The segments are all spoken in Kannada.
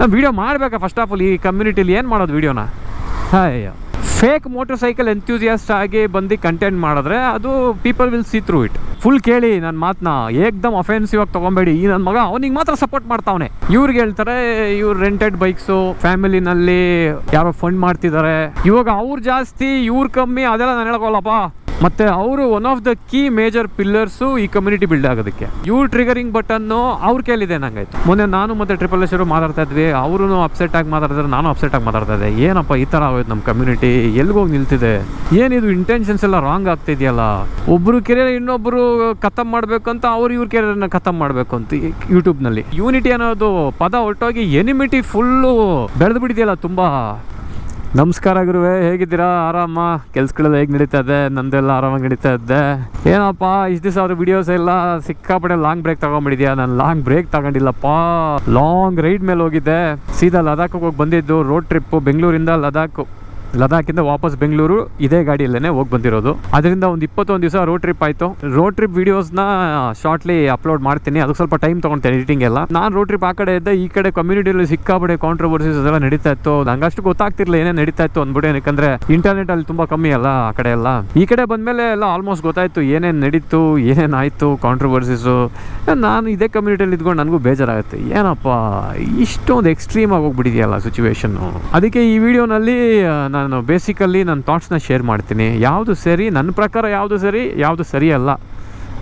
ನಾನು ವೀಡಿಯೋ ಮಾಡಬೇಕಾ ಫಸ್ಟ್ ಆಫ್ ಆಲ್ ಈ ಕಮ್ಯುನಿಟಿಲಿ ಏನು ಮಾಡೋದು ವಿಡಿಯೋನ ಅಯ್ಯೋ. ಫೇಕ್ ಮೋಟರ್ ಸೈಕಲ್ ಎಂಥ್ಯೂಸಿಯಾಸ್ಟ್ ಆಗಿ ಬಂದು ಕಂಟೆಂಟ್ ಮಾಡಿದ್ರೆ ಅದು people will see through it full ಕೇಳಿ ನನ್ನ ಮಾತನ್ನ ಏಕ್ದಮ್ ಅಫೆನ್ಸಿವ್ ಆಗಿ ತೊಗೊಬೇಡಿ. ಈ ನನ್ನ ಮಗ ಅವನಿಗೆ ಮಾತ್ರ ಸಪೋರ್ಟ್ ಮಾಡ್ತಾವನೆ. ಇವ್ರಿಗೆ ಹೇಳ್ತಾರೆ, ಇವ್ರು ರೆಂಟೆಡ್ ಬೈಕ್ಸು ಫ್ಯಾಮಿಲಿನಲ್ಲಿ ಯಾರೋ ಫಂಡ್ ಮಾಡ್ತಿದ್ದಾರೆ ಇವಾಗ ಅವ್ರು ಜಾಸ್ತಿ, ಇವ್ರು ಕಮ್ಮಿ, ಅದೆಲ್ಲ ನಾನು ಹೇಳ್ಕೊಲ್ಲಪ್ಪ ಮತ್ತೆ ಅವರು one of the key major pillars ಈ ಕಮ್ಯುನಿಟಿ ಬಿಲ್ಡ್ ಆಗೋದಕ್ಕೆ. ಇವ್ರು ಟ್ರಿಗರಿಂಗ್ ಬಟನ್ನು ಅವ್ರ ಕೇಳಿದೆ ನಂಗಾಯ್ತು. ಮೊನ್ನೆ ನಾನು ಮತ್ತೆ ಟ್ರಿಪಲ್ ಎಸ್ ಮಾತಾಡ್ತಾ ಇದ್ವಿ. ಅವರು ಅಪ್ಸೆಟ್ ಆಗಿ ಮಾತಾಡಿದ್ರೆ ನಾನು ಅಪ್ಸೆಟ್ ಆಗಿ ಮಾತಾಡ್ತಾ ಇದ್ದೆ. ಏನಪ್ಪ ಈ ಥರ ಆಗೋಯ್ತು ನಮ್ಮ ಕಮ್ಯುನಿಟಿ ಎಲ್ಗೋಗಿ ನಿಲ್ತಿದೆ? ಏನಿದು ಇಂಟೆನ್ಷನ್ಸ್ ಎಲ್ಲ ರಾಂಗ್ ಆಗ್ತಿದೆಯಲ್ಲ? ಒಬ್ರು ಕೆರಿಯರ್ ಇನ್ನೊಬ್ರು ಖತಮ್ ಅಂತ ಅವ್ರು ಇವ್ರ ಕೆರಿಯರ್ನ ಖತಮ್ ಮಾಡಬೇಕು ಅಂತ ಯೂಟ್ಯೂಬ್ನಲ್ಲಿ. ಯೂನಿಟಿ ಅನ್ನೋದು ಪದ ಒಟ್ಟೋಗಿ ಎನಿಮಿಟಿ ಫುಲ್ಲು ಬೆಳೆದು ಬಿಟ್ಟಿದೆಯಲ್ಲ ತುಂಬಾ. ನಮಸ್ಕಾರ ಗುರುವೆ, ಹೇಗಿದ್ದೀರಾ? ಆರಾಮ? ಕೆಲ್ಸಗಳೆಲ್ಲ ಹೇಗೆ ನಡೀತಾ ಇದೆ ನಂದೆಲ್ಲ ಆರಾಮಾಗಿ ನಡೀತಾ ಇದ್ದೆ ಏನಪ್ಪ, ಇಷ್ಟು ದಿವಸ ಅವ್ರ ವಿಡಿಯೋಸ್ ಎಲ್ಲ ಸಿಕ್ಕಾಪಟ್ಟೆ ಲಾಂಗ್ ಬ್ರೇಕ್ ತಗೊಂಡ್ಬಿಟ್ಟಿದ್ಯಾ ನಾನು ಲಾಂಗ್ ಬ್ರೇಕ್ ತಗೊಂಡಿಲ್ಲಪ್ಪ. ಲಾಂಗ್ ರೈಡ್ ಮೇಲೆ ಹೋಗಿದ್ದೆ. ಸೀದಾ ಲದಾಖ್ ಹೋಗಿ ಬಂದಿದ್ದು ರೋಡ್ ಟ್ರಿಪ್ಪು ಬೆಂಗಳೂರಿಂದ ಲದಾಖ್. ಲದಾಖಿಂದ ವಾಪಸ್ ಬೆಂಗಳೂರು ಇದೇ ಗಾಡಿಯಲ್ಲೇ ಹೋಗಿ ಬಂದಿರೋದು. ಅದರಿಂದ ಒಂದು ಇಪ್ಪತ್ತೊಂದು ದಿವಸ ರೋಡ್ ಟ್ರಿಪ್ ಆಯಿತು. ರೋಡ್ ಟ್ರಿಪ್ ವೀಡಿಯೋಸ್ನ ಶಾರ್ಟ್ಲಿ ಅಪ್ಲೋಡ್ ಮಾಡ್ತೀನಿ. ಅದಕ್ಕೆ ಸ್ವಲ್ಪ ಟೈಮ್ ತೊಗೊಳ್ತೇನೆ ಎಡಿಟಿಂಗ್ ಎಲ್ಲ. ನಾನು ರೋಡ್ ಟ್ರಿಪ್ ಆ ಕಡೆ ಇದ್ದ, ಈ ಕಡೆ ಕಮ್ಯುನಿಟಿಯಲ್ಲಿ ಸಿಕ್ಕಾಪಡೆ ಕಾಂಟ್ರವರ್ಸೀಸ್ ಅದೆಲ್ಲ ನಡೀತಾ ಇತ್ತು. ನಂಗೆ ಅಷ್ಟು ಗೊತ್ತಾಗ್ತಿರ್ಲಿಲ್ಲ ಏನೇ ನಡೀತಾ ಇತ್ತು ಅಂದ್ಬಿಟ್ಟು. ಯಾಕಂದ್ರೆ ಇಂಟರ್ನೆಟ್ ಅಲ್ಲಿ ತುಂಬಾ ಕಮ್ಮಿ ಅಲ್ಲ ಆ ಕಡೆ ಎಲ್ಲ. ಈ ಕಡೆ ಬಂದ್ಮೇಲೆ ಎಲ್ಲ ಆಲ್ಮೋಸ್ಟ್ ಗೊತ್ತಾಯ್ತು. ಏನೇನು ನಡೀತು, ಏನೇನು ಆಯಿತು ಕಾಂಟ್ರವರ್ಸೀಸು ನಾನು ಇದೇ ಕಮ್ಯುನಿಟಿಯಲ್ಲಿ ಇದ್ಕೊಂಡು ನನಗೂ ಬೇಜಾರಾಗುತ್ತೆ. ಏನಪ್ಪ, ಇಷ್ಟೊಂದು ಎಕ್ಸ್ಟ್ರೀಮ್ ಆಗಿ ಹೋಗ್ಬಿಟ್ಟಿದೆಯಲ್ಲ ಸಿಚುವೇಶನ್ನು ಅದಕ್ಕೆ ಈ ವಿಡಿಯೋನಲ್ಲಿ ನಾನು ಬೇಸಿಕಲ್ಲಿ ನನ್ನ ಥಾಟ್ಸ್ನ ಶೇರ್ ಮಾಡ್ತೀನಿ. ಯಾವುದು ಸರಿ ನನ್ನ ಪ್ರಕಾರ ಯಾವುದು ಸರಿ ಯಾವುದು ಸರಿ ಅಲ್ಲ.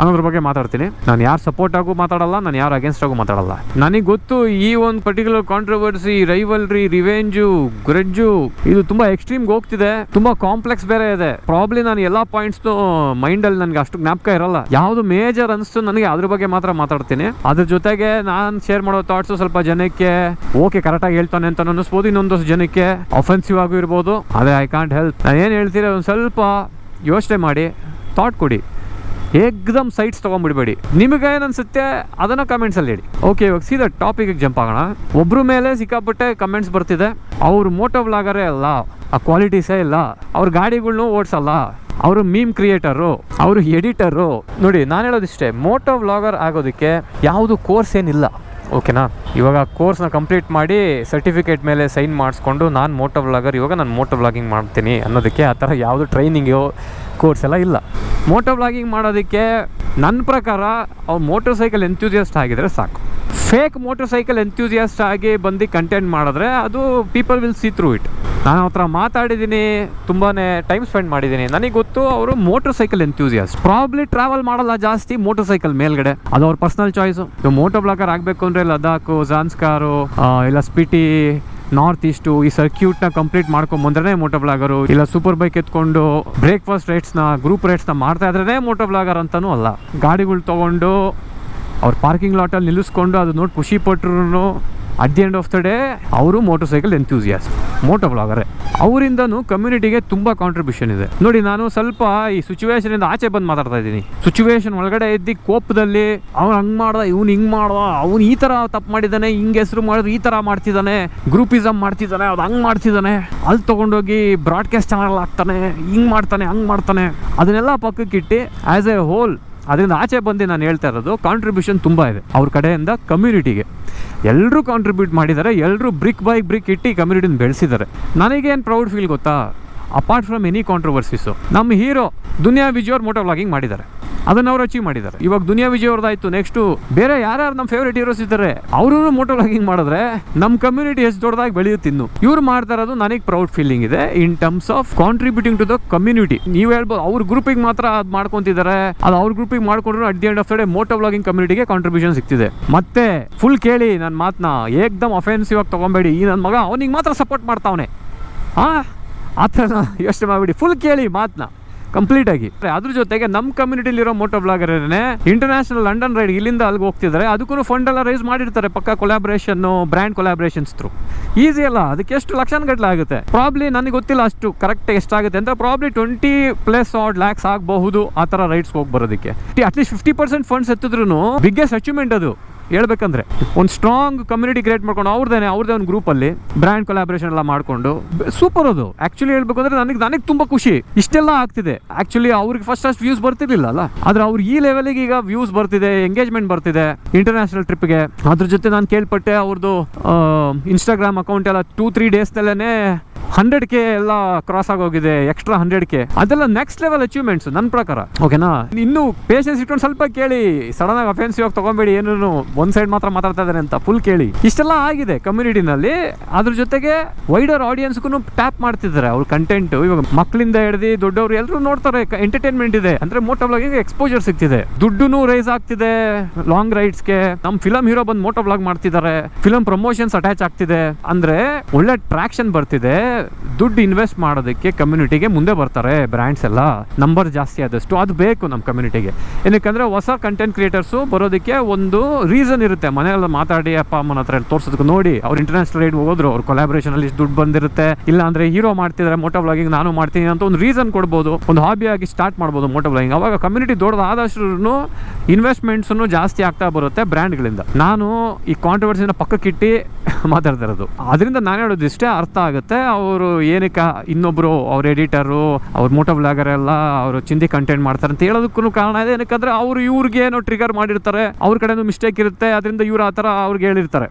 ಅನ್ನೋದ್ರ ಬಗ್ಗೆ ಮಾತಾಡ್ತೀನಿ. ನಾನು ಯಾರು ಸಪೋರ್ಟ್ ಆಗು ಮಾತಾಡಲ್ಲ, ನಾನು ಯಾರು ಅಗೇನ್ಸ್ಟ್ ಆಗು ಮಾತಾಡಲ್ಲ. ನನಗೆ ಗೊತ್ತು ಈ ಒಂದು particular controversy rivalry revenge grudge ಇದು ತುಂಬಾ ಎಕ್ಸ್ಟ್ರೀಮ್ಗೆ ಹೋಗ್ತಿದೆ. ತುಂಬಾ ಕಾಂಪ್ಲೆಕ್ಸ್ ಬೇರೆ ಇದೆ. ಪ್ರಾಬ್ಲಿ ನಾನು ಎಲ್ಲಾ ಪಾಯಿಂಟ್ಸ್ ಮೈಂಡ್ ಅಲ್ಲಿ ನನಗೆ ಅಷ್ಟು ಜ್ಞಾಪಕ ಇರಲ್ಲ. ಯಾವುದು ಮೇಜರ್ ಅನಿಸ್ತು ನನಗೆ ಅದ್ರ ಬಗ್ಗೆ ಮಾತ್ರ ಮಾತಾಡ್ತೀನಿ. ಅದ್ರ ಜೊತೆಗೆ ನಾನು ಶೇರ್ ಮಾಡೋ ಥಾಟ್ಸ್ ಸ್ವಲ್ಪ ಜನಕ್ಕೆ ಓಕೆ ಕರೆಕ್ಟಾಗಿ ಹೇಳ್ತಾನೆ ಅಂತ ಅನ್ನಿಸ್ಬೋದು ಇನ್ನೊಂದಷ್ಟು ಜನಕ್ಕೆ. ಅಫೆನ್ಸಿವ್ ಆಗು ಇರ್ಬೋದು, ಅದೇ ಐ ಕಾಂಟ್ ಹೆಲ್ಪ್ ನಾನು ಏನು ಹೇಳ್ತೀರ ಒಂದು ಸ್ವಲ್ಪ ಯೋಚನೆ ಮಾಡಿ ಥಾಟ್ ಕೊಡಿ. ಏಕ್ದಮ್ ಸೈಟ್ಸ್ ತೊಗೊಂಡ್ಬಿಡ್ಬೇಡಿ. ನಿಮಗೆ ಏನನ್ಸುತ್ತೆ ಅದನ್ನು ಕಮೆಂಟ್ಸಲ್ಲಿ ಹೇಳಿ. ಓಕೆ ಇವಾಗ ಸೀದಾ ಟಾಪಿಕ್ ಜಂಪ್ ಆಗೋಣ. ಒಬ್ರ ಮೇಲೆ ಸಿಕ್ಕಾಪಟ್ಟೆ ಕಮೆಂಟ್ಸ್ ಬರ್ತಿದೆ. ಅವ್ರು ಮೋಟೋ ವ್ಲಾಗರೇ ಅಲ್ಲ. ಆ ಕ್ವಾಲಿಟೀಸೇ ಇಲ್ಲ. ಅವ್ರ ಗಾಡಿಗಳ್ನು ಓಡಿಸಲ್ಲ. ಅವರು ಮೀಮ್ ಕ್ರಿಯೇಟರು ಅವರು ಎಡಿಟರು ನೋಡಿ, ನಾನು ಹೇಳೋದಿಷ್ಟೇ ಮೋಟೋ ವ್ಲಾಗರ್ ಆಗೋದಕ್ಕೆ ಯಾವುದು ಕೋರ್ಸ್ ಏನಿಲ್ಲ. ಓಕೆನಾ ಇವಾಗ ಕೋರ್ಸ್ನ ಕಂಪ್ಲೀಟ್ ಮಾಡಿ ಸರ್ಟಿಫಿಕೇಟ್ ಮೇಲೆ ಸೈನ್ ಮಾಡಿಸ್ಕೊಂಡು ನಾನು ಮೋಟೋ ವ್ಲಾಗರ್ ಇವಾಗ ನಾನು ಮೋಟೋ ವ್ಲಾಗಿಂಗ್ ಮಾಡ್ತೀನಿ ಅನ್ನೋದಕ್ಕೆ ಆ ಥರ ಯಾವುದು ಟ್ರೈನಿಂಗು ಕೋರ್ಸ್ ಎಲ್ಲ ಇಲ್ಲ. ಮೋಟೋ ಬ್ಲಾಗಿಂಗ್ ಮಾಡೋದಕ್ಕೆ ನನ್ನ ಪ್ರಕಾರ ಅವ್ರು ಮೋಟರ್ ಸೈಕಲ್ ಎಂಥ್ಯೂಸಿಯಸ್ಟ್ ಆಗಿದ್ರೆ ಸಾಕು. ಫೇಕ್ ಮೋಟರ್ ಸೈಕಲ್ ಎಂಥ್ಯೂಸಿಯಸ್ಟ್ ಆಗಿ ಬಂದು ಕಂಟೆಂಟ್ ಮಾಡಿದ್ರೆ ಅದು people will see through it ನಾನು ಹತ್ರ ಮಾತಾಡಿದ್ದೀನಿ ತುಂಬಾ ಟೈಮ್ ಸ್ಪೆಂಡ್ ಮಾಡಿದ್ದೀನಿ. ನನಗೆ ಗೊತ್ತು ಅವರು motorcycle enthusiast probably travel ಮಾಡಲ್ಲ ಜಾಸ್ತಿ ಮೋಟರ್ ಸೈಕಲ್ ಮೇಲ್ಗಡೆ. ಅದು ಅವ್ರ ಪರ್ಸನಲ್ ಚಾಯ್ಸು ಮೋಟೋ ಬ್ಲಾಕರ್ ಆಗಬೇಕು ಅಂದರೆ ಲದಾಖು ಜಾನ್ಸ್ಕಾರು ಇಲ್ಲ ಸ್ಪಿಟಿ ನಾರ್ತ್ ಈಸ್ಟು ಈ ಸರ್ಕ್ಯೂಟ್ನ ಕಂಪ್ಲೀಟ್ ಮಾಡ್ಕೊಂಡ್ ಬಂದ್ರೆ ಮೋಟೋ ಬ್ಲಾಗರು ಇಲ್ಲ ಸೂಪರ್ ಬೈಕ್ ಎತ್ಕೊಂಡು ಬ್ರೇಕ್ಫಾಸ್ಟ್ ರೇಟ್ಸ್ನ ಗ್ರೂಪ್ ರೇಟ್ಸ್ನ ಮಾಡ್ತಾ ಇದ್ರೆ ಮೋಟೋ ಬ್ಲಾಗರ್ ಅಂತಾನೂ ಅಲ್ಲ. ಗಾಡಿಗಳು ತೊಗೊಂಡು ಅವ್ರ ಪಾರ್ಕಿಂಗ್ ಲಾಟಲ್ಲಿ ನಿಲ್ಲಿಸ್ಕೊಂಡು ಅದು ನೋಡಿ ಖುಷಿ ಪಟ್ಟರು at the end of the day ಅವರು motorcycle enthusiast moto blogger ಅವರಿಂದನೂ ಕಮ್ಯುನಿಟಿಗೆ ತುಂಬ ಕಾಂಟ್ರಿಬ್ಯೂಷನ್ ಇದೆ. ನೋಡಿ, ನಾನು ಸ್ವಲ್ಪ ಈ ಸಿಚುವೇಶನ್ ಇಂದ ಆಚೆ ಬಂದು ಮಾತಾಡ್ತಾ ಇದ್ದೀನಿ. ಸಿಚುವೇಶನ್ ಒಳಗಡೆ ಇದ್ದಿ ಕೋಪದಲ್ಲಿ, ಅವ್ನು ಹಂಗ್ ಮಾಡ್ದ, ಇವ್ನು ಹಿಂಗ್ ಮಾಡ್ದ, ಅವ್ನು ಈ ತರ ತಪ್ಪು ಮಾಡಿದ್ದಾನೆ, ಹಿಂಗ್ ಹೆಸರು ಮಾಡಿದ್ರು, ಈ ತರ ಮಾಡ್ತಿದ್ದಾನೆ ಗ್ರೂಪಿಸಮ್ ಮಾಡ್ತಿದ್ದಾನೆ, ಅದು ಹಂಗ್ ಮಾಡ್ತಿದ್ದಾನೆ, ಅಲ್ಲಿ ತಗೊಂಡೋಗಿ ಬ್ರಾಡ್ಕಾಸ್ಟ್ ಚಾನಲ್ ಹಾಕ್ತಾನೆ, ಹಿಂಗ್ ಮಾಡ್ತಾನೆ, ಹಂಗ್ ಮಾಡ್ತಾನೆ. ಅದನ್ನೆಲ್ಲ ಪಕ್ಕಕ್ಕಿಟ್ಟು ಆಸ್ ಎ ಹೋಲ್ ಅದರಿಂದ ಆಚೆ ಬಂದು ನಾನು ಹೇಳ್ತಾ ಇರೋದು ಕಾಂಟ್ರಿಬ್ಯೂಷನ್ ತುಂಬ ಇದೆ. ಅವ್ರ ಕಡೆಯಿಂದ ಕಮ್ಯುನಿಟಿಗೆ ಎಲ್ಲರೂ ಕಾಂಟ್ರಿಬ್ಯೂಟ್ ಮಾಡಿದ್ದಾರೆ ಎಲ್ಲರೂ ಬ್ರಿಕ್ ಬೈ ಬ್ರಿಕ್ ಇಟ್ಟು ಕಮ್ಯುನಿಟಿನ ಬೆಳೆಸಿದ್ದಾರೆ. ನನಗೇನು ಪ್ರೌಡ್ ಫೀಲ್ ಗೊತ್ತಾ? ಅಪಾರ್ಟ್ ಫ್ರಮ್ ಎನಿ ಕಾಂಟ್ರವರ್ಸೀಸು ನಮ್ಮ ಹೀರೋ ದುನಿಯಾ ವಿಜಯ್ ಅವ್ರು ಮೋಟೋ ವ್ಲಾಗಿಂಗ್ ಮಾಡಿದ್ದಾರೆ. ಅದನ್ನ ಅವ್ರು ಅಚೀವ್ ಮಾಡಿದ್ದಾರೆ. ಇವಾಗ ದುನಿಯಾ ವಿಜಯ್ ಅವ್ರದ್ದಾಯ್ತು ನೆಕ್ಸ್ಟ್ ಬೇರೆ ಯಾರ್ಯಾರು ನಮ್ಮ ಫೇವ್ರೇಟ್ ಹೀರೋಸ್ ಇದ್ದಾರೆ ಅವರು ಮೋಟೋ ವ್ಲಾಗಿಂಗ್ ಮಾಡಿದ್ರೆ ನಮ್ಮ ಕಮ್ಯುನಿಟಿ ಎಷ್ಟು ದೊಡ್ಡದಾಗಿ ಬೆಳೆಯುತ್ತಿನ್ನು ಇವ್ರು ಮಾಡ್ತಾ ಇರೋದು ನನಗೆ ಪ್ರೌಡ್ ಫೀಲಿಂಗ್ ಇದೆ. In terms of contributing to the community ನೀವು ಹೇಳ್ಬೋದು, ಅವ್ರ ಗ್ರೂಪಿಗೆ ಮಾತ್ರ ಅದು ಮಾಡ್ಕೊಂತಿದ್ದಾರೆ. ಅದು ಅವ್ರ ಗ್ರೂಪಿಗೆ ಮಾಡ್ಕೊಂಡ್ರು at the end of the day moto vlogging ಕಮ್ಯುನಿಟಿಗೆ contribution ಸಿಗ್ತಿದೆ. ಮತ್ತೆ ಫುಲ್ ಕೇಳಿ ನನ್ನ ಮಾತನ್ನ ಏಕ್ದಮ್ ಅಫೆನ್ಸಿವ್ ಆಗಿ ತೊಗೊಬೇಡಿ. ಈ ನನ್ನ ಮಗ ಅವನಿಗೆ ಮಾತ್ರ ಸಪೋರ್ಟ್ ಮಾಡ್ತಾವನೆ. ಹಾಂ ಆ ಥರ ಯೋಚನೆ ಮಾಡಿಬಿಡಿ. ಫುಲ್ ಕೇಳಿ ಮಾತನ್ನ ಕಂಪ್ಲೀಟ್ ಆಗಿ. ಅದ್ರ ಜೊತೆಗೆ ನಮ್ಮ ಕಮ್ಯುನಿಟಿಲಿರೋ ಮೋಟೋ ಬ್ಲಾಗರೇ ಇಂಟರ್ನ್ಯಾಷನಲ್ ಲಂಡನ್ ರೈಡ್ ಇಲ್ಲಿಂದ ಅಲ್ಲಿಗೆ ಹೋಗ್ತಿದ್ದಾರೆ ಅದಕ್ಕೂ ಫಂಡ್ ಎಲ್ಲ ರೈಸ್ ಮಾಡಿರ್ತಾರೆ ಪಕ್ಕ collaboration brand collaborations through easy ಅಲ್ಲ, ಅದಕ್ಕೆ ಎಷ್ಟು ಲಕ್ಷಾನುಗಟ್ಟಲೆ ಆಗುತ್ತೆ? ಪ್ರಾಬ್ಲಿ ನನಗೆ ಗೊತ್ತಿಲ್ಲ ಅಷ್ಟು ಕರೆಕ್ಟ್ ಎಷ್ಟಾಗುತ್ತೆ ಅಂತ. Probably twenty plus order lakhs ಆಗಬಹುದು ಆ ಥರ ರೈಡ್ಸ್ ಹೋಗಿ ಬರೋದಕ್ಕೆ. At least fifty percent funds ಎತ್ತಿದ್ರು biggest achievement ಅದು. ಹೇಳ್ಬೇಕಂದ್ರೆ, ಒಂದು ಸ್ಟ್ರಾಂಗ್ ಕಮ್ಯುನಿಟಿ ಕ್ರಿಯೇಟ್ ಮಾಡ್ಕೊಂಡು ಅವ್ರದೇ ಅವ್ರದೇ ಒಂದು ಗ್ರೂಪಲ್ಲಿ ಬ್ರ್ಯಾಂಡ್ ಕೊಲಾಬ್ರೇಷನ್ ಎಲ್ಲ ಮಾಡಿಕೊಂಡು ಸೂಪರ್ ಅದು. ಆಕ್ಚುಲಿ ಹೇಳ್ಬೇಕು ಅಂದ್ರೆ ನನಗೆ ನನಗೆ ತುಂಬ ಖುಷಿ. ಇಷ್ಟೆಲ್ಲ ಆಗ್ತಿದೆ. ಆಕ್ಚುಲಿ ಅವ್ರಿಗೆ ಫಸ್ಟ್ ಫಸ್ಟ್ ವ್ಯೂಸ್ ಬರ್ತಿರ್ಲಿಲ್ಲ ಅಲ್ಲ? ಆದ್ರೆ ಅವ್ರು ಈ ಲೆವೆಲಿಗೆ ಈಗ ವ್ಯೂಸ್ ಬರ್ತಿದೆ ಎಂಗೇಜ್ಮೆಂಟ್ ಬರ್ತಿದೆ ಇಂಟರ್ನ್ಯಾಷನಲ್ ಟ್ರಿಪ್ಗೆ ಅದ್ರ ಜೊತೆ ನಾನು ಕೇಳ್ಪಟ್ಟೆ ಅವ್ರದ್ದು ಇನ್ಸ್ಟಾಗ್ರಾಮ್ ಅಕೌಂಟ್ ಎಲ್ಲ ಟೂ ತ್ರೀ ಡೇಸ್ನಲ್ಲೇ ಹಂಡ್ರೆಡ್ ಕೆ ಎಲ್ಲ ಕ್ರಾಸ್ ಆಗೋಗಿದೆ ಎಕ್ಸ್ಟ್ರಾ ಹಂಡ್ರೆಡ್ ಕೆ ಅದೆಲ್ಲ ನೆಕ್ಸ್ಟ್ ಲೆವೆಲ್ ಅಚೀವ್ಮೆಂಟ್ಸ್ ನನ್ನ ಪ್ರಕಾರ. ಓಕೆನಾ ಇನ್ನು ಪೇಷನ್ಸ್ ಇಟ್ಕೊಂಡು ಸ್ವಲ್ಪ ಕೇಳಿ. ಸಡನ್ ಆಗಿ ಅಫೆನ್ಸಿವ್ ಆಗಿ ತಗೊಂಬೇಡಿ ಏನು ಒಂದ್ ಸೈಡ್ ಮಾತ್ರ ಮಾತಾಡ್ತಾ ಇದ್ದಾರೆ ಅಂತ ಫುಲ್ ಕೇಳಿ. ಇಷ್ಟೆಲ್ಲ ಆಗಿದೆ ಕಮ್ಯುನಿಟಿನಲ್ಲಿ ಅದ್ರ ಜೊತೆಗೆ ವೈಡರ್ ಆಡಿಯನ್ಸ್ಗೂ ಟ್ಯಾಪ್ ಮಾಡ್ತಿದ್ದಾರೆ ಅವ್ರ ಕಂಟೆಂಟ್ ಇವಾಗ ಮಕ್ಕಳಿಂದ ಹಿಡಿದು ದೊಡ್ಡವರು ಎಲ್ಲರೂ ನೋಡ್ತಾರೆ ಎಂಟರ್ಟೈನ್ಮೆಂಟ್ ಇದೆ. ಅಂದ್ರೆ ಮೋಟೋ ಬ್ಲಾಗಿಂಗ್ ಎಕ್ಸ್ಪೋಜರ್ ಸಿಗ್ತಿದೆ. ದುಡ್ಡು ರೈಸ್ ಆಗ್ತಿದೆ ಲಾಂಗ್ ರೈಡ್ಸ್ಗೆ ನಮ್ಮ ಫಿಲಂ ಹೀರೋ ಬಂದು ಮೋಟೋ ಬ್ಲಾಗ್ ಮಾಡ್ತಿದ್ದಾರೆ. ಫಿಲಂ ಪ್ರಮೋಷನ್ಸ್ ಅಟ್ಯಾಚ್ ಆಗ್ತಿದೆ. ಅಂದ್ರೆ ಒಳ್ಳೆ ಟ್ರಾಕ್ಷನ್ ಬರ್ತಿದೆ. ದುಡ್ಡು ಇನ್ವೆಸ್ಟ್ ಮಾಡೋದಕ್ಕೆ ಕಮ್ಯುನಿಟಿಗೆ ಮುಂದೆ ಬರ್ತಾರೆ ಬ್ರ್ಯಾಂಡ್ಸ್ ಎಲ್ಲ. ನಂಬರ್ ಜಾಸ್ತಿ ಆದಷ್ಟು ಅದು ಬೇಕು ನಮ್ಮ ಕಮ್ಯುನಿಟಿಗೆ ಏನಕ್ಕೆ ಹೊಸ ಕಂಟೆಂಟ್ ಕ್ರಿಯೇಟರ್ಸು ಬರೋದಕ್ಕೆ ಒಂದು ರೀಸನ್ ಇರುತ್ತೆ. ಮನೆಯಲ್ಲ ಮಾತಾಡಿ ಅಪ್ಪ, ಅಮ್ಮನ ಹತ್ರ ತೋರ್ಸೋದಕ್ಕೆ ನೋಡಿ, ಅವ್ರು ಇಂಟರ್ನ್ಯಾಷನಲ್ ರೈಡ್ ಹೋದ್ರು ಅವ್ರ ಕೊಲಾಬ್ರೇಷನ್ ಅಲ್ಲಿ ಇಷ್ಟು ದುಡ್ಡು ಬಂದಿರುತ್ತೆ. ಇಲ್ಲ ಅಂದ್ರೆ ಹೀರೋ ಮಾಡ್ತಿದ್ದಾರೆ ಮೋಟೋ ಬ್ಲಾಗಿಂಗ್ ನಾನು ಮಾಡ್ತೀನಿ ಅಂತ ಒಂದು ರೀಸನ್ ಕೊಡ್ಬೋದು, ಒಂದು ಹಾಬಿ ಆಗಿ ಸ್ಟಾರ್ಟ್ ಮಾಡ್ಬೋದು ಮೋಟೋ ಬ್ಲಾಗಿಂಗ್ ಅವಾಗ ಕಮ್ಯುನಿಟಿ ದೊಡ್ಡದಾದಷ್ಟು ಇನ್ವೆಸ್ಟ್ಮೆಂಟ್ಸ್ ಜಾಸ್ತಿ ಆಗ್ತಾ ಬರುತ್ತೆ ಬ್ರ್ಯಾಂಡ್ಗಳಿಂದ ನಾನು ಈ ಕಾಂಟ್ರವರ್ಸಿನ ಪಕ್ಕಕ್ಕಿಟ್ಟು ಮಾತಾಡ್ತಾ ಇರೋದು. ಅದರಿಂದ ನಾನು ಹೇಳೋದು ಇಷ್ಟೇ ಅರ್ಥ ಆಗುತ್ತೆ. ಅವರು ಏನಕ್ಕೆ ಇನ್ನೊಬ್ರು ಅವ್ರ ಎಡಿಟರು ಅವ್ರ ಮೋಟೋ ಬ್ಲಾಗರ್ ಎಲ್ಲ ಅವರು ಚಿಂದಿ ಕಂಟೆಂಟ್ ಮಾಡ್ತಾರೆ ಅಂತ ಹೇಳೋದಕ್ಕೂ ಕಾರಣ ಇದೆ. ಏನಕ್ಕಂದ್ರೆ ಅವರು ಇವ್ರಿಗೆ ಏನೋ ಟ್ರಿಗರ್ ಮಾಡಿರ್ತಾರೆ. ಅವ್ರ ಕಡೆನೂ ಮಿಸ್ಟೇಕ್ ಇರುತ್ತೆ. ಅದರಿಂದ ಇವ್ರು ಆ ಥರ ಅವ್ರಿಗೆ ಹೇಳಿರ್ತಾರೆ.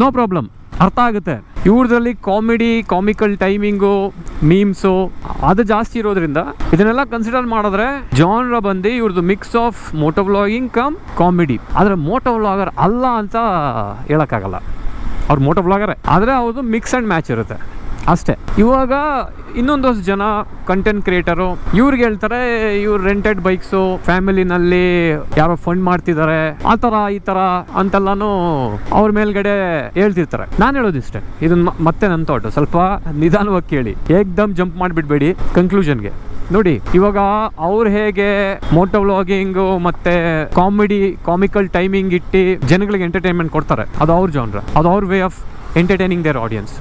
ನೋ ಪ್ರಾಬ್ಲಮ್ ಅರ್ಥ ಆಗುತ್ತೆ. ಇವ್ರದ್ರಲ್ಲಿ ಕಾಮಿಡಿ ಕಾಮಿಕಲ್ ಟೈಮಿಂಗು ಮೀಮ್ಸು ಅದು ಜಾಸ್ತಿ ಇರೋದ್ರಿಂದ ಇದನ್ನೆಲ್ಲ ಕನ್ಸಿಡರ್ ಮಾಡಿದ್ರೆ ಜಾನ್ರ ಬಂದು ಇವ್ರದ್ದು mix of moto vlogging cum comedy ಆದರೆ ಮೋಟೋ ವ್ಲಾಗರ್ ಅಲ್ಲ ಅಂತ ಹೇಳೋಕ್ಕಾಗಲ್ಲ. ಅವ್ರು ಮೋಟೋ ವ್ಲಾಗರೇ ಆದರೆ ಅವ್ರದ್ದು ಮಿಕ್ಸ್ ಆ್ಯಂಡ್ ಮ್ಯಾಚ್ ಇರುತ್ತೆ. ಅಷ್ಟೇ. ಇವಾಗ ಇನ್ನೊಂದಷ್ಟು ಜನ ಕಂಟೆಂಟ್ ಕ್ರಿಯೇಟರು ಇವ್ರಿಗೆ ಹೇಳ್ತಾರೆ, ಇವ್ರು ರೆಂಟೆಡ್ ಬೈಕ್ಸು ಫ್ಯಾಮಿಲಿನಲ್ಲಿ ಯಾರೋ ಫಂಡ್ ಮಾಡ್ತಿದ್ದಾರೆ ಆ ಥರ, ಈ ಥರ ಅಂತೆಲ್ಲಾನು ಅವ್ರ ಮೇಲ್ಗಡೆ ಹೇಳ್ತಿರ್ತಾರೆ. ನಾನು ಹೇಳೋದಿಷ್ಟೇ ಇದನ್ನ ಮತ್ತೆ ನನ್ನ ತೋಟ ಸ್ವಲ್ಪ ನಿಧಾನವಾಗಿ ಕೇಳಿ. ಏಕ್ದಮ್ ಜಂಪ್ ಮಾಡಿಬಿಡ್ಬೇಡಿ ಕನ್ಕ್ಲೂಷನ್ಗೆ ನೋಡಿ, ಇವಾಗ ಅವ್ರು ಹೇಗೆ ಮೋಟೋ ವ್ಲಾಗಿಂಗು ಮತ್ತೆ ಕಾಮಿಡಿ ಕಾಮಿಕಲ್ ಟೈಮಿಂಗ್ ಇಟ್ಟು ಜನಗಳಿಗೆ ಎಂಟರ್ಟೈನ್ಮೆಂಟ್ ಕೊಡ್ತಾರೆ, ಅದು ಅವ್ರ ಜಾನ್ರ ಅದು ಅವ್ರ way of entertaining their audience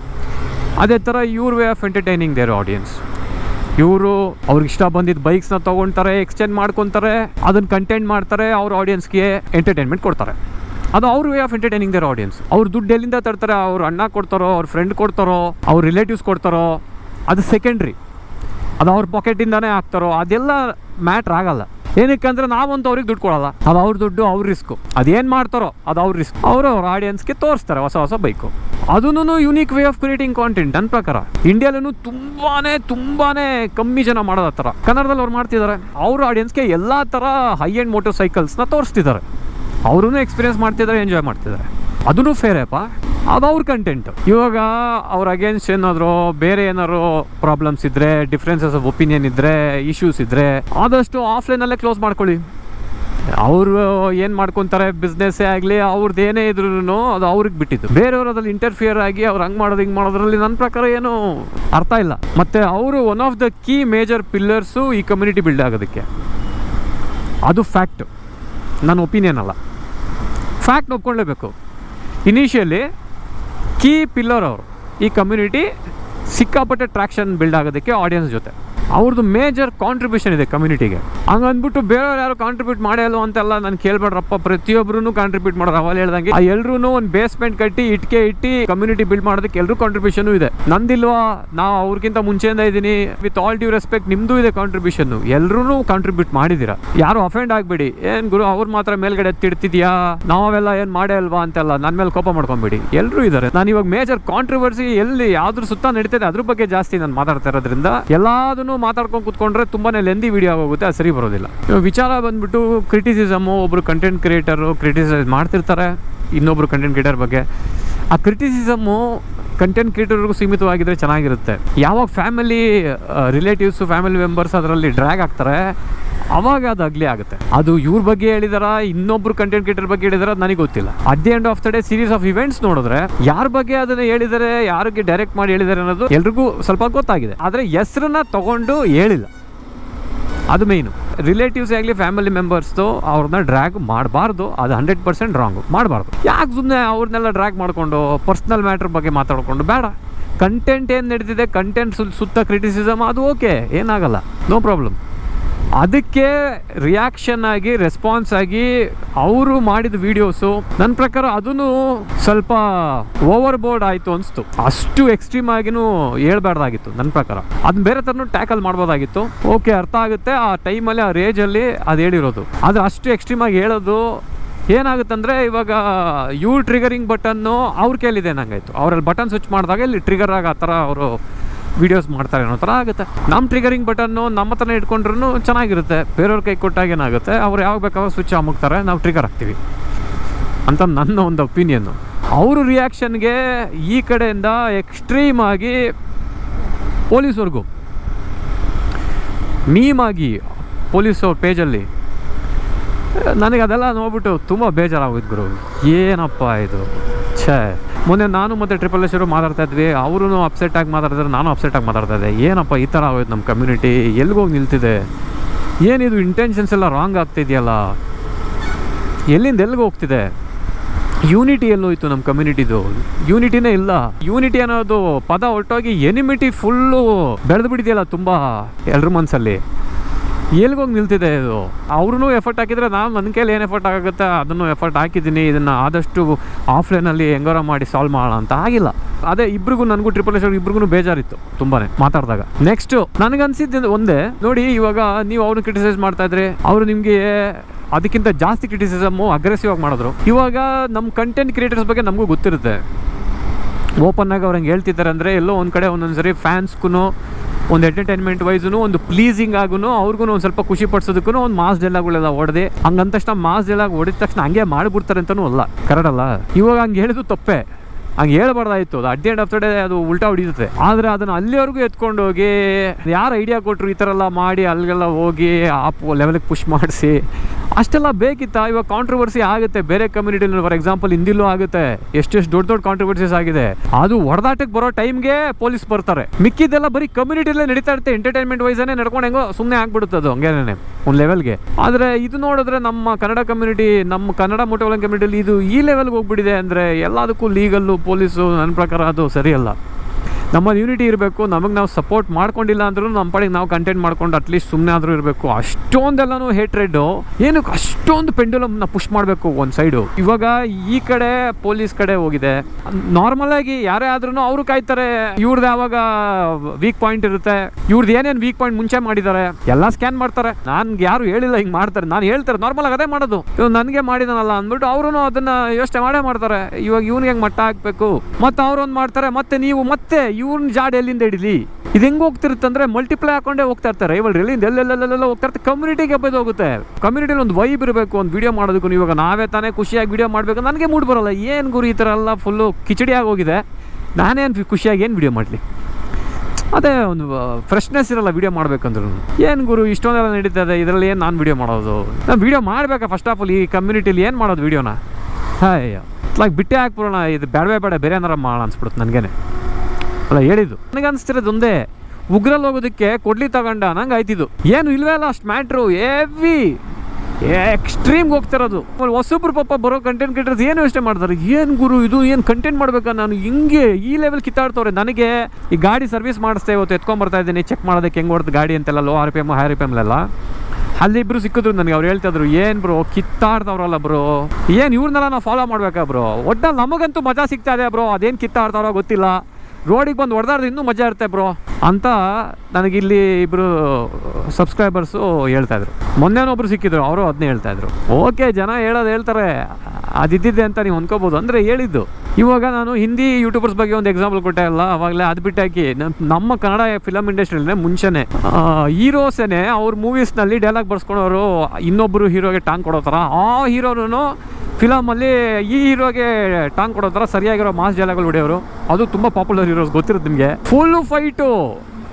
ಅದೇ ಥರ ಇವ್ರ way of entertaining their audience ಇವರು ಅವ್ರಿಗೆ ಇಷ್ಟ ಬಂದಿದ್ದ ಬೈಕ್ಸ್ನ ತೊಗೊಳ್ತಾರೆ ಎಕ್ಸ್ಚೇಂಜ್ ಮಾಡ್ಕೊತಾರೆ, ಅದನ್ನ ಕಂಟೆಂಟ್ ಮಾಡ್ತಾರೆ, ಅವ್ರ ಆಡಿಯನ್ಸ್ಗೆ ಎಂಟರ್ಟೈನ್ಮೆಂಟ್ ಕೊಡ್ತಾರೆ. ಅದು ಅವ್ರ way of entertaining their audience ಅವ್ರ ದುಡ್ಡು ಎಲ್ಲಿಂದ ತರ್ತಾರೆ, ಅವ್ರ ಅಣ್ಣ ಕೊಡ್ತಾರೋ, ಅವ್ರ ಫ್ರೆಂಡ್ ಕೊಡ್ತಾರೋ, ಅವ್ರ ರಿಲೇಟಿವ್ಸ್ ಕೊಡ್ತಾರೋ, ಅದು ಸೆಕೆಂಡ್ರಿ ಅದು ಅವ್ರ ಪಾಕೆಟಿಂದಾನೇ ಹಾಕ್ತಾರೋ, ಅದೆಲ್ಲ ಮ್ಯಾಟ್ರ್ ಆಗಲ್ಲ. ಏನಕ್ಕಂದ್ರೆ ನಾವಂತೂ ಅವ್ರಿಗೆ ದುಡ್ಡು ಕೊಡಲ್ಲ. ಅದು ಅವ್ರ ದುಡ್ಡು, ಅವ್ರ ರಿಸ್ಕು. ಅದೇನು ಮಾಡ್ತಾರೋ ಅದು ಅವ್ರ ರಿಸ್ಕ್. ಅವರು ಅವ್ರ ಆಡಿಯನ್ಸ್ಗೆ ತೋರಿಸ್ತಾರೆ ಹೊಸ ಹೊಸ ಬೈಕು. ಅದನ್ನು unique way of creating content ನನ್ನ ಪ್ರಕಾರ. ಇಂಡಿಯಾಲೂ ತುಂಬಾನೇ ತುಂಬಾನೇ ಕಮ್ಮಿ ಜನ ಮಾಡೋದ ಥರ. ಕನ್ನಡದಲ್ಲಿ ಅವ್ರು ಮಾಡ್ತಿದ್ದಾರೆ ಅವ್ರ ಆಡಿಯನ್ಸ್ಗೆ ಎಲ್ಲ ಥರ ಹೈ ಎಂಡ್ ಮೋಟರ್ ಸೈಕಲ್ಸ್ನ ತೋರಿಸ್ತಿದ್ದಾರೆ ಅವರೂ ಎಕ್ಸ್ಪೀರಿಯನ್ಸ್ ಮಾಡ್ತಿದ್ದಾರೆ ಎಂಜಾಯ್ ಮಾಡ್ತಿದ್ದಾರೆ ಅದೂ ಫೇರೇಪ್ಪ ಅದು ಅವ್ರ ಕಂಟೆಂಟ್ ಇವಾಗ ಅವ್ರ ಅಗೇನ್ಸ್ಟ್ ಏನಾದ್ರು ಬೇರೆ ಏನಾದ್ರು ಪ್ರಾಬ್ಲಮ್ಸ್ ಇದ್ರೆ ಡಿಫ್ರೆನ್ಸಸ್ ಆಫ್ ಒಪಿನಿಯನ್ ಇದ್ರೆ ಇಶ್ಯೂಸ್ ಇದ್ರೆ, ಆದಷ್ಟು ಆಫ್ಲೈನಲ್ಲೇ ಕ್ಲೋಸ್ ಮಾಡ್ಕೊಳ್ಳಿ. ಅವರು ಏನು ಮಾಡ್ಕೊತಾರೆ ಬಿಸ್ನೆಸ್ಸೇ ಆಗಲಿ ಅವ್ರದ್ದು ಏನೇ ಇದ್ರೂ ಅದು ಅವ್ರಿಗೆ ಬಿಟ್ಟಿದ್ದು. ಬೇರೆಯವ್ರು ಅದ್ರಲ್ಲಿ ಇಂಟರ್ಫಿಯರ್ ಆಗಿ ಅವ್ರು ಹಂಗೆ ಮಾಡೋದು ಹಿಂಗೆ ಮಾಡೋದ್ರಲ್ಲಿ ನನ್ನ ಪ್ರಕಾರ ಏನು ಅರ್ಥ ಇಲ್ಲ. ಮತ್ತು ಅವರು one of the key major pillars ಈ ಕಮ್ಯುನಿಟಿ ಬಿಲ್ಡ್ ಆಗೋದಕ್ಕೆ. ಅದು ಫ್ಯಾಕ್ಟ್ ನನ್ನ ಒಪಿನಿಯನ್ ಅಲ್ಲ. ಫ್ಯಾಕ್ಟ್ ಒಪ್ಕೊಳ್ಳೇಬೇಕು ಇನಿಷಿಯಲಿ ಕೀ ಪಿಲ್ಲರ್ ಅವರು. ಈ ಕಮ್ಯುನಿಟಿ ಸಿಕ್ಕಾಪಟ್ಟೆ ಟ್ರ್ಯಾಕ್ಷನ್ ಬಿಲ್ಡ್ ಆಗೋದಕ್ಕೆ ಆಡಿಯನ್ಸ್ ಜೊತೆ. ಅವ್ರದ್ದು ಮೇಜರ್ ಕಾಂಟ್ರಿಬ್ಯೂಷನ್ ಇದೆ ಕಮ್ಯುನಿಟಿಗೆ ಹಂಗಂದ್ಬಿಟ್ಟು ಬೇರೆಯವ್ರು ಯಾರು ಕಾಂಟ್ರಿಬ್ಯೂಟ್ ಮಾಡೇ ಅಲ್ವ ಅಂತೆಲ್ಲ ನಾನು ಕೇಳ್ಬೇಡ್ರಪ್ಪ. ಪ್ರತಿಯೊಬ್ಬರೂ ಕಾಂಟ್ರಿಬ್ಯೂಟ್ ಮಾಡೋದು ಅವಲ್ಲಿ ಹೇಳ್ದಂಗೆ ಎಲ್ಲರೂ ಒಂದು ಬೇಸ್ಮೆಂಟ್ ಕಟ್ಟಿ ಇಟ್ಕೆ ಇಟ್ಟಿ ಕಮ್ಯುನಿಟಿ ಬಿಲ್ಡ್ ಮಾಡೋದಕ್ಕೆ ಎಲ್ಲರೂ ಕಾಂಟ್ರಿಬ್ಯೂಷನ್ ಇದೆ. ನಂದಿಲ್ವಾ? ನಾವು ಅವ್ರಿಗಿಂತ ಮುಂಚೆಯಿಂದ ಇದ್ದೀನಿ. ವಿತ್ ಆಲ್ ಡ್ಯೂ ರೆಸ್ಪೆಕ್ಟ್ ನಿಮ್ಮದು ಇದೆ ಕಾಂಟ್ರಿಬ್ಯೂಷನ್ ಎಲ್ಲರೂ ಕಾಂಟ್ರಿಬ್ಯೂಟ್ ಮಾಡಿದ್ದೀರಾ ಯಾರು ಅಫೆಂಡ್ ಆಗಬೇಡಿ. ಏನು ಗುರು, ಅವ್ರು ಮಾತ್ರ ಮೇಲ್ಗಡೆ ತಿಡ್ತಿದ್ಯಾ ನಾವೆಲ್ಲ ಏನು ಮಾಡೇ ಅಲ್ವಾ ಅಂತೆಲ್ಲ ನನ್ನ ಮೇಲೆ ಕೋಪ ಮಾಡ್ಕೊಂಬೇಡಿ. ಎಲ್ಲರೂ ಇದ್ದಾರೆ ನಾನು ಇವಾಗ ಮೇಜರ್ ಕಾಂಟ್ರವರ್ಸಿ ಎಲ್ಲಿ ಯಾವ್ದ್ರ ಸುತ್ತ ನಡೀತದೆ ಅದ್ರ ಬಗ್ಗೆ ಜಾಸ್ತಿ ನಾನು ಮಾತಾಡ್ತಾ ಇರೋದ್ರಿಂದ ಎಲ್ಲದನ್ನು ಮಾತಾಡ್ಕೊಂಡು ಕೂತ್ಕೊಂಡ್ರೆ ತುಂಬಾನೇ ಲೆಂದಿ ವಿಡಿಯೋ ಆಗೋಗುತ್ತೆ ಸರಿ ಬರೋದಿಲ್ಲ. ವಿಚಾರ ಬಂದ್ಬಿಟ್ಟು ಕ್ರಿಟಿಸಿಸಮು ಒಬ್ಬರು ಕಂಟೆಂಟ್ ಕ್ರಿಯೇಟರು ಕ್ರಿಟಿಸೈಸ್ ಮಾಡ್ತಿರ್ತಾರೆ, ಇನ್ನೊಬ್ರು ಕಂಟೆಂಟ್ ಕ್ರಿಯೇಟರ್ ಬಗ್ಗೆ. ಆ ಕ್ರಿಟಿಸಿಸಮು ಕಂಟೆಂಟ್ ಕ್ರಿಯೇಟರ್ಗೂ ಸೀಮಿತವಾಗಿದ್ರೆ ಚೆನ್ನಾಗಿರುತ್ತೆ. ಯಾವಾಗ ಫ್ಯಾಮಿಲಿ ರಿಲೇಟಿವ್ಸು ಫ್ಯಾಮಿಲಿ ಮೆಂಬರ್ಸ್ ಅದರಲ್ಲಿ ಡ್ರ್ಯಾಗ್ ಆಗ್ತಾರೆ, ಅವಾಗ ಅದು ಅಗ್ಲಿ ಆಗುತ್ತೆ. ಅದು ಇವ್ರ ಬಗ್ಗೆ ಹೇಳಿದಾರ, ಇನ್ನೊಬ್ರು ಕಂಟೆಂಟ್ ಕ್ರಿಯೇಟರ್ ಬಗ್ಗೆ ಹೇಳಿದಾರ ನನಗೆ ಗೊತ್ತಿಲ್ಲ. At the end of the day series of events ನೋಡಿದ್ರೆ, ಯಾರ ಬಗ್ಗೆ ಅದನ್ನ ಹೇಳಿದರೆ, ಯಾರಿಗೆ ಡೈರೆಕ್ಟ್ ಮಾಡಿ ಹೇಳಿದ್ದಾರೆ ಅನ್ನೋದು ಎಲ್ರಿಗೂ ಸ್ವಲ್ಪ ಗೊತ್ತಾಗಿದೆ. ಆದರೆ ಹೆಸರನ್ನ ತಗೊಂಡು ಹೇಳಿಲ್ಲ. ಅದು ಮೇಯ್ನು ರಿಲೇಟಿವ್ಸ್ ಆಗಲಿ ಫ್ಯಾಮಿಲಿ ಮೆಂಬರ್ಸ್ದು ಅವ್ರನ್ನ ಡ್ರ್ಯಾಗ್ ಮಾಡಬಾರ್ದು. ಅದು ಹಂಡ್ರೆಡ್ ಪರ್ಸೆಂಟ್ ರಾಂಗು ಮಾಡಬಾರ್ದು. ಯಾಕೆ ಸುಮ್ಮನೆ ಅವ್ರನ್ನೆಲ್ಲ ಡ್ರ್ಯಾಗ್ ಮಾಡಿಕೊಂಡು ಪರ್ಸ್ನಲ್ ಮ್ಯಾಟ್ರ್ ಬಗ್ಗೆ ಮಾತಾಡಿಕೊಂಡು? ಬೇಡ. ಕಂಟೆಂಟ್ ಏನು ನಡೀತಿದೆ? ಕಂಟೆಂಟ್ ಸುತ್ತ ಕ್ರಿಟಿಸಿಸಮ್ ಅದು ಓಕೆ ಏನಾಗಲ್ಲ. ನೋ ಪ್ರಾಬ್ಲಮ್ ಅದಕ್ಕೆ ರಿಯಾಕ್ಷನ್ ಆಗಿ ರೆಸ್ಪಾನ್ಸ್ ಆಗಿ ಅವರು ಮಾಡಿದ ವಿಡಿಯೋಸು ನನ್ನ ಪ್ರಕಾರ ಅದನ್ನು ಸ್ವಲ್ಪ ಓವರ್ ಬೋರ್ಡ್ ಆಯಿತು ಅನಿಸ್ತು. ಅಷ್ಟು ಎಕ್ಸ್ಟ್ರೀಮ್ ಆಗಿನೂ ಹೇಳ್ಬಾರ್ದಾಗಿತ್ತು ನನ್ನ ಪ್ರಕಾರ. ಅದನ್ನ ಬೇರೆ ಥರನೂ ಟ್ಯಾಕಲ್ ಮಾಡ್ಬೋದಾಗಿತ್ತು. ಓಕೆ ಅರ್ಥ ಆಗುತ್ತೆ. ಆ ಟೈಮಲ್ಲಿ ಆ ರೇಜಲ್ಲಿ ಅದು ಹೇಳಿರೋದು. ಆದರೆ ಅಷ್ಟು ಎಕ್ಸ್ಟ್ರೀಮ್ ಆಗಿ ಹೇಳೋದು ಏನಾಗುತ್ತಂದ್ರೆ, ಇವಾಗ ಯು ಟ್ರಿಗರಿಂಗ್ ಬಟನ್ನು ಅವ್ರ ಕೈಲಿದೆ ನಂಗಾಯ್ತು. ಅವರಲ್ಲಿ ಬಟನ್ ಸ್ವಿಚ್ ಮಾಡಿದಾಗ ಇಲ್ಲಿ ಟ್ರಿಗರ್ ಆಗಿ ಆ ಥರ ಅವರು ವೀಡಿಯೋಸ್ ಮಾಡ್ತಾರೆ ಅನ್ನೋ ಥರ ಆಗುತ್ತೆ. ನಮ್ಮ ಟ್ರಿಗರಿಂಗ್ ಬಟನ್ನು ನಮ್ಮ ಹತ್ರನೇ ಇಟ್ಕೊಂಡ್ರು ಚೆನ್ನಾಗಿರುತ್ತೆ. ಬೇರೆಯವ್ರ ಕೈ ಕೊಟ್ಟಾಗ ಏನಾಗುತ್ತೆ? ಅವ್ರು ಯಾವಾಗ ಬೇಕಾದ್ರೂ ಸ್ವಿಚ್ ಅಮುಕ್ತಾರೆ ನಾವು ಟ್ರಿಗರ್ ಹಾಕ್ತೀವಿ. ಅಂತ ನನ್ನ ಒಂದು ಒಪಿನಿಯನ್ನು ಅವರು ರಿಯಾಕ್ಷನ್ಗೆ ಈ ಕಡೆಯಿಂದ ಎಕ್ಸ್ಟ್ರೀಮ್ ಆಗಿ ಪೊಲೀಸ್ವರೆಗೂ. ಮೀಮಾಗಿ ಪೊಲೀಸ್ ಅವ್ರ ಪೇಜಲ್ಲಿ ನನಗೆ ಅದೆಲ್ಲ ನೋಡ್ಬಿಟ್ಟು ತುಂಬ ಬೇಜಾರಾಗೋಯ್ತು ಗುರು. ಏನಪ್ಪ ಇದು? ಛೇ. ಮೊನ್ನೆ ನಾನು ಮತ್ತು ಟ್ರಿಪಲ್ ಎಸ್ ಮಾತಾಡ್ತಾ ಇದ್ವಿ. ಅವರು ಅಪ್ಸೆಟ್ ಆಗಿ ಮಾತಾಡ್ತಾರೆ ನಾನು ಅಪ್ಸೆಟ್ ಆಗಿ ಮಾತಾಡ್ತಾ ಇದ್ದೆ. ಏನಪ್ಪ ಈ ಥರ ಆಗೋಯ್ತು ನಮ್ಮ ಕಮ್ಯುನಿಟಿ ಎಲ್ಲಿಗೋಗಿ ನಿಲ್ತಿದೆ? ಏನಿದು ಇಂಟೆನ್ಷನ್ಸ್ ಎಲ್ಲ ರಾಂಗ್ ಆಗ್ತಿದೆಯಲ್ಲ? ಎಲ್ಲಿಂದ ಎಲ್ಲಿಗೆ ಹೋಗ್ತಿದೆ? ಯೂನಿಟಿ ಎಲ್ಲೋಯ್ತು ನಮ್ಮ ಕಮ್ಯುನಿಟಿದು ಯೂನಿಟಿನೇ ಇಲ್ಲ. ಯೂನಿಟಿ ಅನ್ನೋದು ಪದ ಹೊರಟೋಗಿ ಎನಿಮಿಟಿ ಫುಲ್ಲು ಬೆಳೆದು ಬಿಟ್ಟಿದೆಯಲ್ಲ ತುಂಬ ಎಲ್ಲರ ಮನಸ್ಸಲ್ಲಿ ಎಲ್ಲಿಗೋಗಿ ನಿಲ್ತಿದೆ ಇದು? ಅವ್ರೂ ಎಫರ್ಟ್ ಹಾಕಿದ್ರೆ ನಾನು ನನ್ನ ಕೈಲಿ ಏನು ಎಫರ್ಟ್ ಆಗುತ್ತೆ? ಅದನ್ನು ಎಫರ್ಟ್ ಹಾಕಿದ್ದೀನಿ, ಇದನ್ನು ಆದಷ್ಟು ಆಫ್ಲೈನಲ್ಲಿ ಹೆಂಗಾರ ಮಾಡಿ ಸಾಲ್ವ್ ಮಾಡೋಣ ಅಂತ ಆಗಿಲ್ಲ. ಅದೇ ಇಬ್ರಿಗೂ ನನಗೂ ಟ್ರಿಪಲ್ ಎಸ್ ಇಬ್ರಿಗೂ ಬೇಜಾರಿತ್ತು ತುಂಬಾ ಮಾತಾಡಿದಾಗ. ನೆಕ್ಸ್ಟ್ ನನಗನ್ಸಿದ್ದು ಒಂದೇ, ನೋಡಿ ಇವಾಗ ನೀವು ಅವ್ರನ್ನ ಕ್ರಿಟಿಸೈಸ್ ಮಾಡ್ತಾ ಇದ್ರೆ, ಅವರು ನಿಮಗೆ ಅದಕ್ಕಿಂತ ಜಾಸ್ತಿ ಕ್ರಿಟಿಸಿಸಮು ಅಗ್ರೆಸಿವ್ ಆಗಿ ಮಾಡಿದ್ರು. ಇವಾಗ ನಮ್ಮ ಕಂಟೆಂಟ್ ಕ್ರಿಯೇಟರ್ಸ್ ಬಗ್ಗೆ ನಮಗೂ ಗೊತ್ತಿರುತ್ತೆ. ಓಪನ್ ಆಗಿ ಅವ್ರು ಹೇಳ್ತಿದ್ದಾರೆ ಅಂದರೆ ಎಲ್ಲೋ ಒಂದು ಕಡೆ ಒಂದೊಂದು ಸರಿ ಫ್ಯಾನ್ಸ್ಗೂ ಒಂದು ಎಂಟರ್ಟೈನ್ಮೆಂಟ್ ವೈಸ್ನು ಒಂದು ಪ್ಲೀಸಿಂಗ್ ಆಗೂ ಅವ್ರಿಗೂ ಒಂದು ಸ್ವಲ್ಪ ಖುಷಿ ಪಡಿಸೋದಕ್ಕೂ ಒಂದು ಮಾಸ್ ಡೈಲಾಗ್ಗಳೆಲ್ಲ ಹೊಡೆದೆ ಹಂಗಂದ ತಕ್ಷಣ ಮಾಸ್ ಡೆಲ್ಲಾಗ ಓಡಿದ ತಕ್ಷಣ ಹಂಗೆ ಮಾಡಿಬಿಡ್ತಾರೆ ಅಂತಲೂ ಅಲ್ಲ. ಕರೆಕ್ಟಲ್ಲ ಇವಾಗ ಹಂಗೆ ಹೇಳಿದ್ರು ತಪ್ಪೆ. ಹಂಗೆ ಹೇಳ್ಬಾರ್ದಾಯ್ತು. ಅದು at the end of the ಅದು ಉಲ್ಟಾ ಹೊಡಿಯುತ್ತೆ. ಆದರೆ ಅದನ್ನು ಅಲ್ಲಿವರೆಗೂ ಎತ್ಕೊಂಡು ಹೋಗಿ, ಯಾರು ಐಡಿಯಾ ಕೊಟ್ಟರು ಈ ಥರ ಎಲ್ಲ ಮಾಡಿ ಅಲ್ಲಿಗೆಲ್ಲ ಹೋಗಿ, ಆ ಲೆವೆಲ್ಗೆ ಪುಷ್ ಮಾಡಿಸಿ ಅಷ್ಟೆಲ್ಲ ಬೇಕಿತ್ತಾ? ಇವಾಗ ಕಾಂಟ್ರವರ್ಸಿ ಆಗುತ್ತೆ. ಬೇರೆ ಕಮ್ಯುನಿಟಿಲಿ ಫಾರ್ ಎಕ್ಸಾಂಪಲ್ ಹಿಂದಿಲ್ಲೂ ಆಗುತ್ತೆ. ಎಷ್ಟೆಷ್ಟು ದೊಡ್ಡ ದೊಡ್ಡ ಕಾಂಟ್ರವರ್ಸೀಸ್ ಆಗಿದೆ. ಅದು ಹೊಡೆದಾಟಕ್ಕೆ ಬರೋ ಟೈಮ್ಗೆ ಪೊಲೀಸ್ ಬರ್ತಾರೆ. ಮಿಕ್ಕಿದ್ದೆಲ್ಲ ಬರೀ ಕಮ್ಯುನಿಟಿಲೇ ನಡೀತಾ ಇರುತ್ತೆ. ಎಂಟರ್ಟೈನ್ಮೆಂಟ್ ವೈಸೇ ನಡ್ಕೊಂಡು ಹೆಂಗೋ ಸುಮ್ಮನೆ ಆಗ್ಬಿಡುತ್ತೆ ಅದು ಹಂಗೇನೆ ಒಂದು ಲೆವೆಲ್ಗೆ ಆದರೆ ಇದು ನೋಡಿದ್ರೆ ನಮ್ಮ ಕನ್ನಡ ಕಮ್ಯುನಿಟಿ ನಮ್ಮ ಕನ್ನಡ ಮೋಟೋವಲನ್ ಕಮ್ಯುನಿಟಿಲಿ ಇದು ಈ ಲೆವೆಲ್ಗೆ ಹೋಗ್ಬಿಟ್ಟಿದೆ ಅಂದರೆ ಎಲ್ಲದಕ್ಕೂ ಲೀಗಲ್ಲು ಪೊಲೀಸು ನನ್ನ ಪ್ರಕಾರ ಅದು ಸರಿಯಲ್ಲ. ನಮ್ಮಲ್ಲಿ ಯೂನಿಟಿ ಇರಬೇಕು, ನಮಗೆ ನಾವು ಸಪೋರ್ಟ್ ಮಾಡ್ಕೊಂಡಿಲ್ಲ ಅಂದ್ರೂ ನಮ್ಮ ಪಾಡಿಗೆ ನಾವು ಕಂಟೆಂಟ್ ಮಾಡ್ಕೊಂಡು ಅಟ್ಲೀಸ್ಟ್ ಸುಮ್ಮನೆ ಆದರೂ ಇರಬೇಕು. ಅಷ್ಟೊಂದೆಲ್ಲನೂ ಹೇಟ್ರೆಡ್ಡು ಏನಕ್ಕೆ ಅಷ್ಟೊಂದು ಪೆಂಡುಲಮ್ನ ಪುಷ್ ಮಾಡಬೇಕು ಒಂದು ಸೈಡು ಇವಾಗ ಈ ಕಡೆ ಪೊಲೀಸ್ ಕಡೆ ಹೋಗಿದೆ. ನಾರ್ಮಲ್ ಆಗಿ ಯಾರೇ ಆದ್ರೂ ಅವರು ಕಾಯ್ತಾರೆ ಇವ್ರದ್ದು ಯಾವಾಗ ವೀಕ್ ಪಾಯಿಂಟ್ ಇರುತ್ತೆ. ಇವ್ರದ್ದು ಏನೇನು ವೀಕ್ ಪಾಯಿಂಟ್ ಮುಂಚೆ ಮಾಡಿದ್ದಾರೆ, ಎಲ್ಲ ಸ್ಕ್ಯಾನ್ ಮಾಡ್ತಾರೆ. ನನ್ಗೆ ಯಾರು ಹೇಳಿಲ್ಲ ಹಿಂಗೆ ಮಾಡ್ತಾರೆ. ನಾನು ಹೇಳ್ತಾರೆ ನಾರ್ಮಲ್ ಆಗಿ ಅದೇ ಮಾಡೋದು. ನನಗೆ ಮಾಡಿದನಲ್ಲ ಅಂದ್ಬಿಟ್ಟು ಅವರು ಅದನ್ನ ಯೋಚನೆ ಮಾಡೇ ಮಾಡ್ತಾರೆ. ಇವಾಗ ಇವ್ನಿಗೆ ಹೆಂಗೆ ಮಟ್ಟ ಹಾಕಬೇಕು. ಮತ್ತೆ ಅವ್ರೊಂದು ಮಾಡ್ತಾರೆ, ಮತ್ತೆ ನೀವು ಮತ್ತೆ ಇವ್ರನ್ನ ಜಾಡ್ ಎಲ್ಲಿಂದ ಹಿಡಿಲಿ. ಇದು ಹೆಂಗೆ ಹೋಗ್ತಿರುತ್ತಂದ್ರೆ ಮಲ್ಟಿಪ್ಲೈ ಹಾಕೊಂಡೇ ಹೋಗ್ತಾ ಇರ್ತಾರೆ. ಎಲ್ಲಿಂದ ಎಲ್ಲೆಲ್ಲೆಲ್ಲೆಲ್ಲ ಹೋಗ್ತಾ ಇರ್ತಾರೆ. ಕಮ್ಯುನಿಟಿಗೆ ಬೈದು ಹೋಗುತ್ತೆ. ಕಮ್ಯುನಿಟಿಲಿ ಒಂದು ವೈಬ್ ಇರಬೇಕು, ಒಂದು ವಿಡಿಯೋ ಮಾಡೋದಕ್ಕೂ ಇವಾಗ ನಾವೇ ತಾನೇ ಖುಷಿಯಾಗಿ ವಿಡಿಯೋ ಮಾಡಬೇಕು. ನನಗೆ ಮೂಡ್ ಬರೋಲ್ಲ. ಏನು ಗುರು ಈ ಥರ ಎಲ್ಲ ಫುಲ್ಲು ಕಿಚಡಿ ಹೋಗಿದೆ. ನಾನೇನು ಖುಷಿಯಾಗಿ ಏನು ವಿಡಿಯೋ ಮಾಡಲಿ? ಅದೇ ಒಂದು ಫ್ರೆಶ್ನೆಸ್ ಇರಲ್ಲ ವಿಡಿಯೋ ಮಾಡ್ಬೇಕಂದ್ರೂ ಏನು ಗುರು, ಇಷ್ಟೊಂದೆಲ್ಲ ನಡೀತಾ ಇದೆ. ಇದರಲ್ಲಿ ಏನು ನಾನು ವಿಡಿಯೋ ಮಾಡೋದು? ನಾನು ವಿಡಿಯೋ ಮಾಡಬೇಕಾ ಫಸ್ಟ್ ಆಫ್ ಆಲ್ ಈ ಕಮ್ಯುನಿಟಿಲಿ ಏನು ಮಾಡೋದು ವಿಡಿಯೋನ ಹಾಯ್ ಲೈಕ್ ಬಿಟ್ಟೆ ಹಾಕ್ಬಿಡೋಣ ಇದು ಬೇಡವೇ ಬೇಡ. ಬೇರೆ ಏನಾರ ಮಾಡೋಣ ಅನ್ಸ್ಬಿಡುತ್ತೆ ನನಗೇನೆ. ಅಲ್ಲ, ಹೇಳಿದ್ದು. ನನಗೆ ಅನಿಸ್ತಿರೋದು ಒಂದೇ ಉಗ್ರಲ್ಲಿ ಹೋಗೋದಕ್ಕೆ ಕೊಡ್ಲಿ ತಗೊಂಡ, ನಂಗೆ ಆಯ್ತಿದ್ದು ಏನು ಇಲ್ವೇ ಅಲ್ಲ, ಅಷ್ಟು ಮ್ಯಾಟ್ರು. ಎವಿ ಎಕ್ಸ್ಟ್ರೀಮ್ಗೆ ಹೋಗ್ತಿರೋದು. ಹೊಸಬ್ರು ಪಾಪ ಬರೋ ಕಂಟೆಂಟ್ ಕ್ರಿಯೇಟರ್ಸ್ ಏನು ಯೋಚನೆ ಮಾಡ್ತಾರೆ? ಏನು ಗುರು ಇದು? ಏನು ಕಂಟೆಂಟ್ ಮಾಡ್ಬೇಕಾ ನಾನು? ಹಿಂಗೆ ಈ ಲೆವೆಲ್ ಕಿತ್ತಾಡ್ತವ್ರೆ. ನನಗೆ ಈ ಗಾಡಿ ಸರ್ವಿಸ್ ಮಾಡಿಸ್ತಾ ಇವತ್ತು ಎತ್ಕೊಂಬರ್ತಾ ಇದ್ದೀನಿ. ಚೆಕ್ ಮಾಡೋದಕ್ಕೆ ಹೆಂಗೆ ಹೊಡ್ದು ಗಾಡಿ ಅಂತೆಲ್ಲ low R P M high R P ಎಮ್ಲೆಲ್ಲ ಅಲ್ಲಿ ಇಬ್ರು ಸಿಕ್ಕಿದ್ರು ನನಗೆ, ಅವ್ರು ಹೇಳ್ತಾ ಇದ್ರು, ಏನು ಬ್ರೋ ಕಿತ್ತಾಡ್ತವ್ರಲ್ಲ ಬ್ರೋ ಏನು ಇವ್ರನ್ನೆಲ್ಲ ನಾವು ಫಾಲೋ ಮಾಡ್ಬೇಕಾ ಬ್ರೋ ಒಟ್ಟ ನಮಗಂತೂ ಮಜಾ ಸಿಗ್ತಾ ಇದೆ ಬ್ರೋ ಅದೇನು ಕಿತ್ತಾಡ್ತಾರೋ ಗೊತ್ತಿಲ್ಲ. ರೋಡಿಗೆ ಬಂದು ಹೊಡೆದಾಡ್ದು ಇನ್ನೂ ಮಜಾ ಇರುತ್ತೆ ಬ್ರೋ ಅಂತ ನನಗಿಲ್ಲಿ ಇಬ್ಬರು ಸಬ್ಸ್ಕ್ರೈಬರ್ಸು ಹೇಳ್ತಾ ಇದ್ರು. ಮೊನ್ನೆನೂ ಒಬ್ರು ಸಿಕ್ಕಿದ್ರು, ಅವರು ಅದನ್ನೇ ಹೇಳ್ತಾ ಇದ್ರು. ಓಕೆ, ಜನ ಹೇಳೋದು ಹೇಳ್ತಾರೆ. ಅದಿದ್ದಿದೆ ಅಂತ ನೀವು ಅನ್ಕೋಬೋದು. ಅಂದರೆ ಹೇಳಿದ್ದು. ಇವಾಗ ನಾನು ಹಿಂದಿ ಯೂಟ್ಯೂಬರ್ಸ್ ಬಗ್ಗೆ ಒಂದು ಎಕ್ಸಾಂಪಲ್ ಕೊಟ್ಟೆ ಅಲ್ಲ, ಅವಾಗಲೇ ಅದು ಬಿಟ್ಟಾಕಿ. ನಮ್- ನಮ್ಮ ಕನ್ನಡ ಫಿಲಮ್ ಇಂಡಸ್ಟ್ರಿಯಲ್ಲೇ ಮುಂಚೆನೆ ಹೀರೋಸೇನೆ ಅವ್ರ ಮೂವೀಸ್ನಲ್ಲಿ ಡೈಲಾಗ್ ಬರ್ಸ್ಕೊಳೋರು ಇನ್ನೊಬ್ಬರು ಹೀರೋಗೆ ಟಾಂಗ್ ಕೊಡೋ ಥರ. ಆ ಹೀರೋನು ಫಿಲಮಲ್ಲಿ ಈ ಹೀರೋಗೆ ಟಾಂಗ್ ಕೊಡೋ ಥರ ಸರಿಯಾಗಿರೋ ಮಾಸ್ ಡೈಲಾಗ್ಗಳು ಹೊಡೆಯೋರು. ಅದು ತುಂಬ ಪಾಪ್ಯುಲರ್ ಹೀರೋಸ್ ಗೊತ್ತಿರುತ್ತೆ ನಿಮಗೆ? Full fight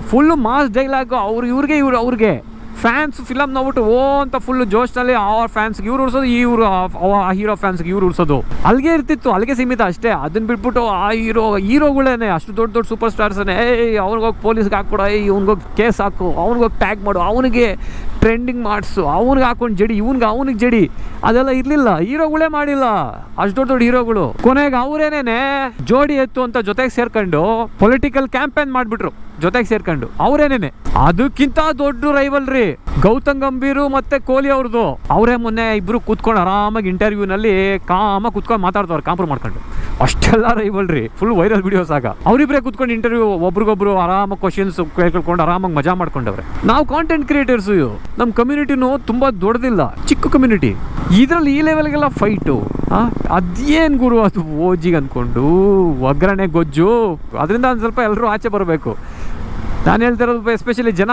full mass dialogue ಅವ್ರು ಇವ್ರಿಗೆ ಇವ್ರು ಅವ್ರಿಗೆ. ಫ್ಯಾನ್ಸ್ ಫಿಲಮ್ ನೋಡ್ಬಿಟ್ಟು, ಓ ಅಂತ ಫುಲ್ ಜೋಶ್ನಲ್ಲಿ ಆ ಫ್ಯಾನ್ಸ್ಗೆ ಇವ್ರು ಉರ್ಸೋದು, ಇವರು ಆ ಹೀರೋ ಫ್ಯಾನ್ಸ್ಗೆ ಇವ್ರು ಉರ್ಸೋದು. ಅಲ್ಲಿಗೆ ಇರ್ತಿತ್ತು ಅಲ್ಲಿಗೆ ಸೀಮಿತ ಅಷ್ಟೇ. ಅದನ್ನ ಬಿಟ್ಬಿಟ್ಟು ಆ ಹೀರೋ ಹೀರೋಗಳೇನೆ, ಅಷ್ಟು ದೊಡ್ಡ ದೊಡ್ಡ ಸೂಪರ್ ಸ್ಟಾರ್ಸನೇ ಏಯ್ ಅವ್ನಿಗೋಗಿ ಪೊಲೀಸ್ಗೆ ಹಾಕ್ಬಿಡೋ, ಏಯ್ ಇವ್ನಿಗೋಗಿ ಕೇಸ್ ಹಾಕು ಅವ್ನಿಗೋಗಿ ಟ್ಯಾಗ್ ಮಾಡು, ಅವನಿಗೆ ಟ್ರೆಂಡಿಂಗ್ ಮಾಡಿಸು ಅವ್ನಿಗೆ ಹಾಕೊಂಡು ಜಡಿ, ಇವ್ನಿಗೆ ಅವನಿಗೆ ಜಡಿ. ಅದೆಲ್ಲ ಇರಲಿಲ್ಲ, ಹೀರೋಗಳೇ ಮಾಡಿಲ್ಲ. ಅಷ್ಟು ದೊಡ್ಡ ದೊಡ್ಡ ಹೀರೋಗಳು. ಕೊನೆಗೆ ಅವರೇನೇನೆ ಜೋಡಿ ಎತ್ತು ಅಂತ ಜೊತೆಗೆ ಸೇರ್ಕೊಂಡು ಪೊಲಿಟಿಕಲ್ ಕ್ಯಾಂಪೇನ್ ಮಾಡಿಬಿಟ್ರು. ಜೊತೆಗೆ ಸೇರ್ಕೊಂಡು. ಅವರೇನೇನೆ? ಅದಕ್ಕಿಂತ ದೊಡ್ಡ ರೈವಲ್ರಿ ಗೌತಮ್ ಗಂಭೀರು ಮತ್ತೆ ಕೊಹ್ಲಿ ಅವ್ರದ್ದು ಅವರೇ ಮೊನ್ನೆ ಇಬ್ರು ಕೂತ್ಕೊಂಡು ಆರಾಮಾಗಿ ಇಂಟರ್ವ್ಯೂನಲ್ಲಿ ಕಾಮ ಕೂತ್ಕೊಂಡು ಮಾತಾಡ್ತವ್ರು ಕಾಂಪ್ರ ಮಾಡ್ಕೊಂಡು. ಅಷ್ಟೆಲ್ಲ ರೈವಲ್ ರೀ. ಫುಲ್ ವೈರಲ್ ವಿಡಿಯೋಸ್ ಆಗ. ಅವ್ರಿಬ್ರೆ ಕೂತ್ಕೊಂಡು ಇಂಟರ್ವ್ಯೂ ಒಬ್ರಿಗೊಬ್ರು ಆರಾಮಾಗಿ ಕ್ವಶನ್ಸ್ ಕೇಳ್ಕೊಂಡು ಆರಾಮಾಗಿ ಮಜಾ ಮಾಡ್ಕೊಂಡವ್ರೆ. ನಾವು ಕಾಂಟೆಂಟ್ ಕ್ರಿಯೇಟರ್ಸ್ ನಮ್ಮ ಕಮ್ಯುನಿಟಿನೂ ತುಂಬಾ ದೊಡ್ಡದಿಲ್ಲ. ಚಿಕ್ಕ ಕಮ್ಯುನಿಟಿ ಇದ್ರಲ್ಲಿ ಈ ಲೆವೆಲ್ಗೆಲ್ಲ ಫೈಟು ಅದೇನು ಗುರು ಅದು? ಓಜಿಗೆ ಅಂದ್ಕೊಂಡು ಒಗ್ಗರಣೆ ಗೊಜ್ಜು. ಅದರಿಂದ ಒಂದು ಸ್ವಲ್ಪ ಎಲ್ಲರೂ ಆಚೆ ಬರಬೇಕು. ನಾನು ಹೇಳ್ತಿರೋದು ಎಸ್ಪೆಷಲಿ ಜನ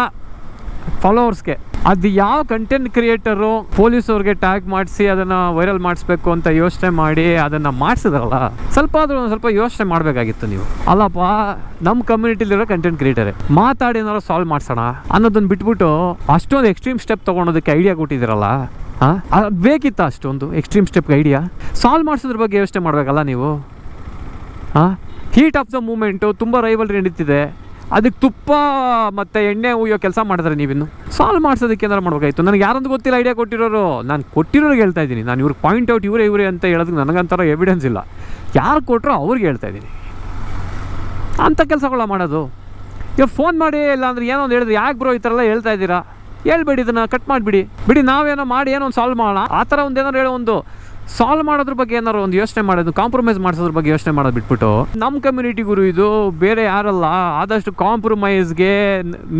ಫಾಲೋವರ್ಸ್ಗೆ ಅದು ಯಾವ ಕಂಟೆಂಟ್ ಕ್ರಿಯೇಟರು ಪೊಲೀಸವ್ರಿಗೆ ಟ್ಯಾಗ್ ಮಾಡಿಸಿ ಅದನ್ನು ವೈರಲ್ ಮಾಡಿಸ್ಬೇಕು ಅಂತ ಯೋಚನೆ ಮಾಡಿ ಅದನ್ನು ಮಾಡಿಸಿದ್ರಲ್ಲ, ಸ್ವಲ್ಪ ಆದರೂ ಒಂದು ಸ್ವಲ್ಪ ಯೋಚನೆ ಮಾಡಬೇಕಾಗಿತ್ತು ನೀವು. ಅಲ್ಲಪ್ಪ ನಮ್ಮ ಕಮ್ಯುನಿಟಿಲಿರೋ ಕಂಟೆಂಟ್ ಕ್ರಿಯೇಟರೇ ಮಾತಾಡಿ ಏನಾರು ಸಾಲ್ವ್ ಮಾಡಿಸೋಣ ಅನ್ನೋದನ್ನು ಬಿಟ್ಬಿಟ್ಟು ಅಷ್ಟೊಂದು ಎಕ್ಸ್ಟ್ರೀಮ್ ಸ್ಟೆಪ್ ತೊಗೊಳೋದಕ್ಕೆ ಐಡಿಯಾ ಕೊಟ್ಟಿದ್ದೀರಲ್ಲ ಹಾಂ ಅದು ಬೇಕಿತ್ತು ಅಷ್ಟೊಂದು ಎಕ್ಸ್ಟ್ರೀಮ್ ಸ್ಟೆಪ್ಗೆ ಐಡಿಯಾ ಸಾಲ್ವ್ ಮಾಡಿಸೋದ್ರ ಬಗ್ಗೆ ಯೋಚನೆ ಮಾಡಬೇಕಲ್ಲ ನೀವು ಹಾಂ ಹೀಟ್ ಆಫ್ ದ ಮೂಮೆಂಟು ತುಂಬ ರೈವಲ್ರಿ ನಡೀತಿದೆ. ಅದಕ್ಕೆ ತುಪ್ಪ ಮತ್ತು ಎಣ್ಣೆ ಉಯ್ಯೋ ಕೆಲಸ ಮಾಡಿದ್ರೆ ನೀವಿನ್ನು? ಸಾಲ್ವ್ ಮಾಡಿಸೋದಕ್ಕೆ ಏನಾರು ಮಾಡ್ಬೇಕಾಯ್ತು? ನನಗೆ ಯಾರಂದು ಗೊತ್ತಿಲ್ಲ ಐಡಿಯಾ ಕೊಟ್ಟಿರೋರು. ನಾನು ಕೊಟ್ಟಿರೋರಿಗೆ ಹೇಳ್ತಾ ಇದ್ದೀನಿ. ನಾನು ಇವ್ರಿಗೆ ಪಾಯಿಂಟ್ ಔಟ್ ಇವರೇ ಇವರೇ ಅಂತ ಹೇಳೋದಕ್ಕೆ ನನಗಂತಾರೋ ಎವಿಡೆನ್ಸ್ ಇಲ್ಲ. ಯಾರು ಕೊಟ್ಟರೋ ಅವ್ರಿಗೆ ಹೇಳ್ತಾ ಇದ್ದೀನಿ. ಅಂಥ ಕೆಲಸಗಳ ಮಾಡೋದು. ಇವಾಗ ಫೋನ್ ಮಾಡಿ ಇಲ್ಲ ಅಂದ್ರೆ ಏನೋ ಒಂದು ಹೇಳಿದ್ರೆ, ಯಾಕೆ ಬ್ರೋ ಈ ಥರ ಎಲ್ಲ ಹೇಳ್ತಾ ಇದ್ದೀರಾ? ಹೇಳ್ಬೇಡಿ ಇದನ್ನು ಕಟ್ ಮಾಡಿಬಿಡಿ. ಬಿಡಿ, ನಾವೇನೋ ಮಾಡಿ ಏನೋ ಒಂದು ಸಾಲ್ವ್ ಮಾಡೋಣ. ಆ ಥರ ಒಂದು ಏನಾರು ಹೇಳೋ ಒಂದು ಸಾಲ್ವ್ ಮಾಡೋದ್ರ ಬಗ್ಗೆ ಏನಾರು ಒಂದು ಯೋಚನೆ ಮಾಡೋದು ಕಾಂಪ್ರಮೈಸ್ ಮಾಡಿಸೋದ್ರ ಬಗ್ಗೆ ಯೋಚನೆ ಮಾಡೋದು ಬಿಟ್ಬಿಟ್ಟು ನಮ್ಮ ಕಮ್ಯುನಿಟಿ ಗುರು ಇದು ಬೇರೆ ಯಾರಲ್ಲ, ಆದಷ್ಟು ಕಾಂಪ್ರಮೈಸ್ಗೆ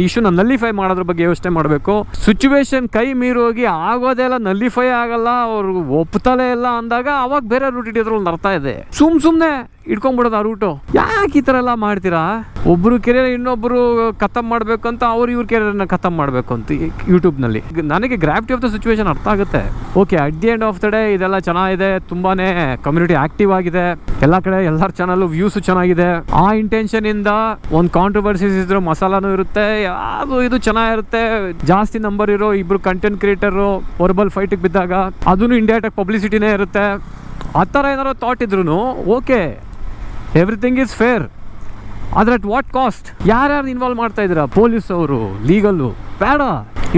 ಇಶ್ಯೂನ ನಲ್ಲಿಫೈ ಮಾಡೋದ್ರ ಬಗ್ಗೆ ಯೋಚನೆ ಮಾಡಬೇಕು. ಸಿಚುವೇಶನ್ ಕೈ ಮೀರೋಗಿ ಆಗೋದೆಲ್ಲ ನಲ್ಲಿಫೈ ಆಗಲ್ಲ, ಅವ್ರು ಒಪ್ತಲೇ ಇಲ್ಲ ಅಂದಾಗ ಅವಾಗ ಬೇರೆ ರೂಟ್ ಹಿಡಿಯೋದ್ರಲ್ಲಿ ಒಂದು ಅರ್ಥ ಇದೆ. ಸುಮ್ ಸುಮ್ಮನೆ ಇಟ್ಕೊಂಡ್ಬಿಡೋದು ಆ ರೂಟು ಯಾಕೆ ಈ ಥರ ಎಲ್ಲ ಮಾಡ್ತೀರಾ? ಒಬ್ರು ಕೆರಿಯರ್ ಇನ್ನೊಬ್ಬರು ಖತಮ್ ಮಾಡಬೇಕು ಅಂತ ಅವ್ರು ಇವ್ರ ಕೆರಿಯರ್ನ ಖತಮ್ ಮಾಡಬೇಕು ಅಂತ ಯೂಟ್ಯೂಬ್ನಲ್ಲಿ ನನಗೆ ಗ್ರಾವಿಟಿ ಆಫ್ ದ ಸಿಚುವೇಶನ್ ಅರ್ಥ ಆಗುತ್ತೆ. Okay at the end of the day ಇದೆಲ್ಲ ಚೆನ್ನಾಗಿದೆ, ತುಂಬಾನೇ ಕಮ್ಯುನಿಟಿ ಆಕ್ಟಿವ್ ಆಗಿದೆ. ಎಲ್ಲ ಕಡೆ ಎಲ್ಲರ ಚಾನಲ್ ವ್ಯೂಸ್ ಚೆನ್ನಾಗಿದೆ. ಆ ಇಂಟೆನ್ಷನ್ ಇಂದ ಒಂದು ಕಾಂಟ್ರವರ್ಸೀಸ್ ಇದ್ರು ಮಸಾಲಾನು ಇರುತ್ತೆ ಅದು ಇದು ಚೆನ್ನಾಗಿರುತ್ತೆ. ಜಾಸ್ತಿ ನಂಬರ್ ಇರೋ ಇಬ್ರು ಕಂಟೆಂಟ್ ಕ್ರಿಯೇಟರು ವರ್ಬಲ್ ಫೈಟಿಗೆ ಬಿದ್ದಾಗ ಅದನ್ನು ಇಂಡಿಯಾಟೆಕ್ ಪಬ್ಲಿಸಿಟಿನೇ ಇರುತ್ತೆ. ಆ ಥರ ಏನಾರು ಥಾಟ್ ಇದ್ರು ಓಕೆ ಎವ್ರಿಥಿಂಗ್ ಇಸ್ ಫೇರ್ ಆದರೆ ಅಟ್ ವಾಟ್ ಕಾಸ್ಟ್ ಯಾರ್ಯಾರು ಇನ್ವಾಲ್ವ್ ಮಾಡ್ತಾ ಇದ್ದೀರಾ? ಪೊಲೀಸ್ ಅವರು ಲೀಗಲ್ಲು ಬೇಡ.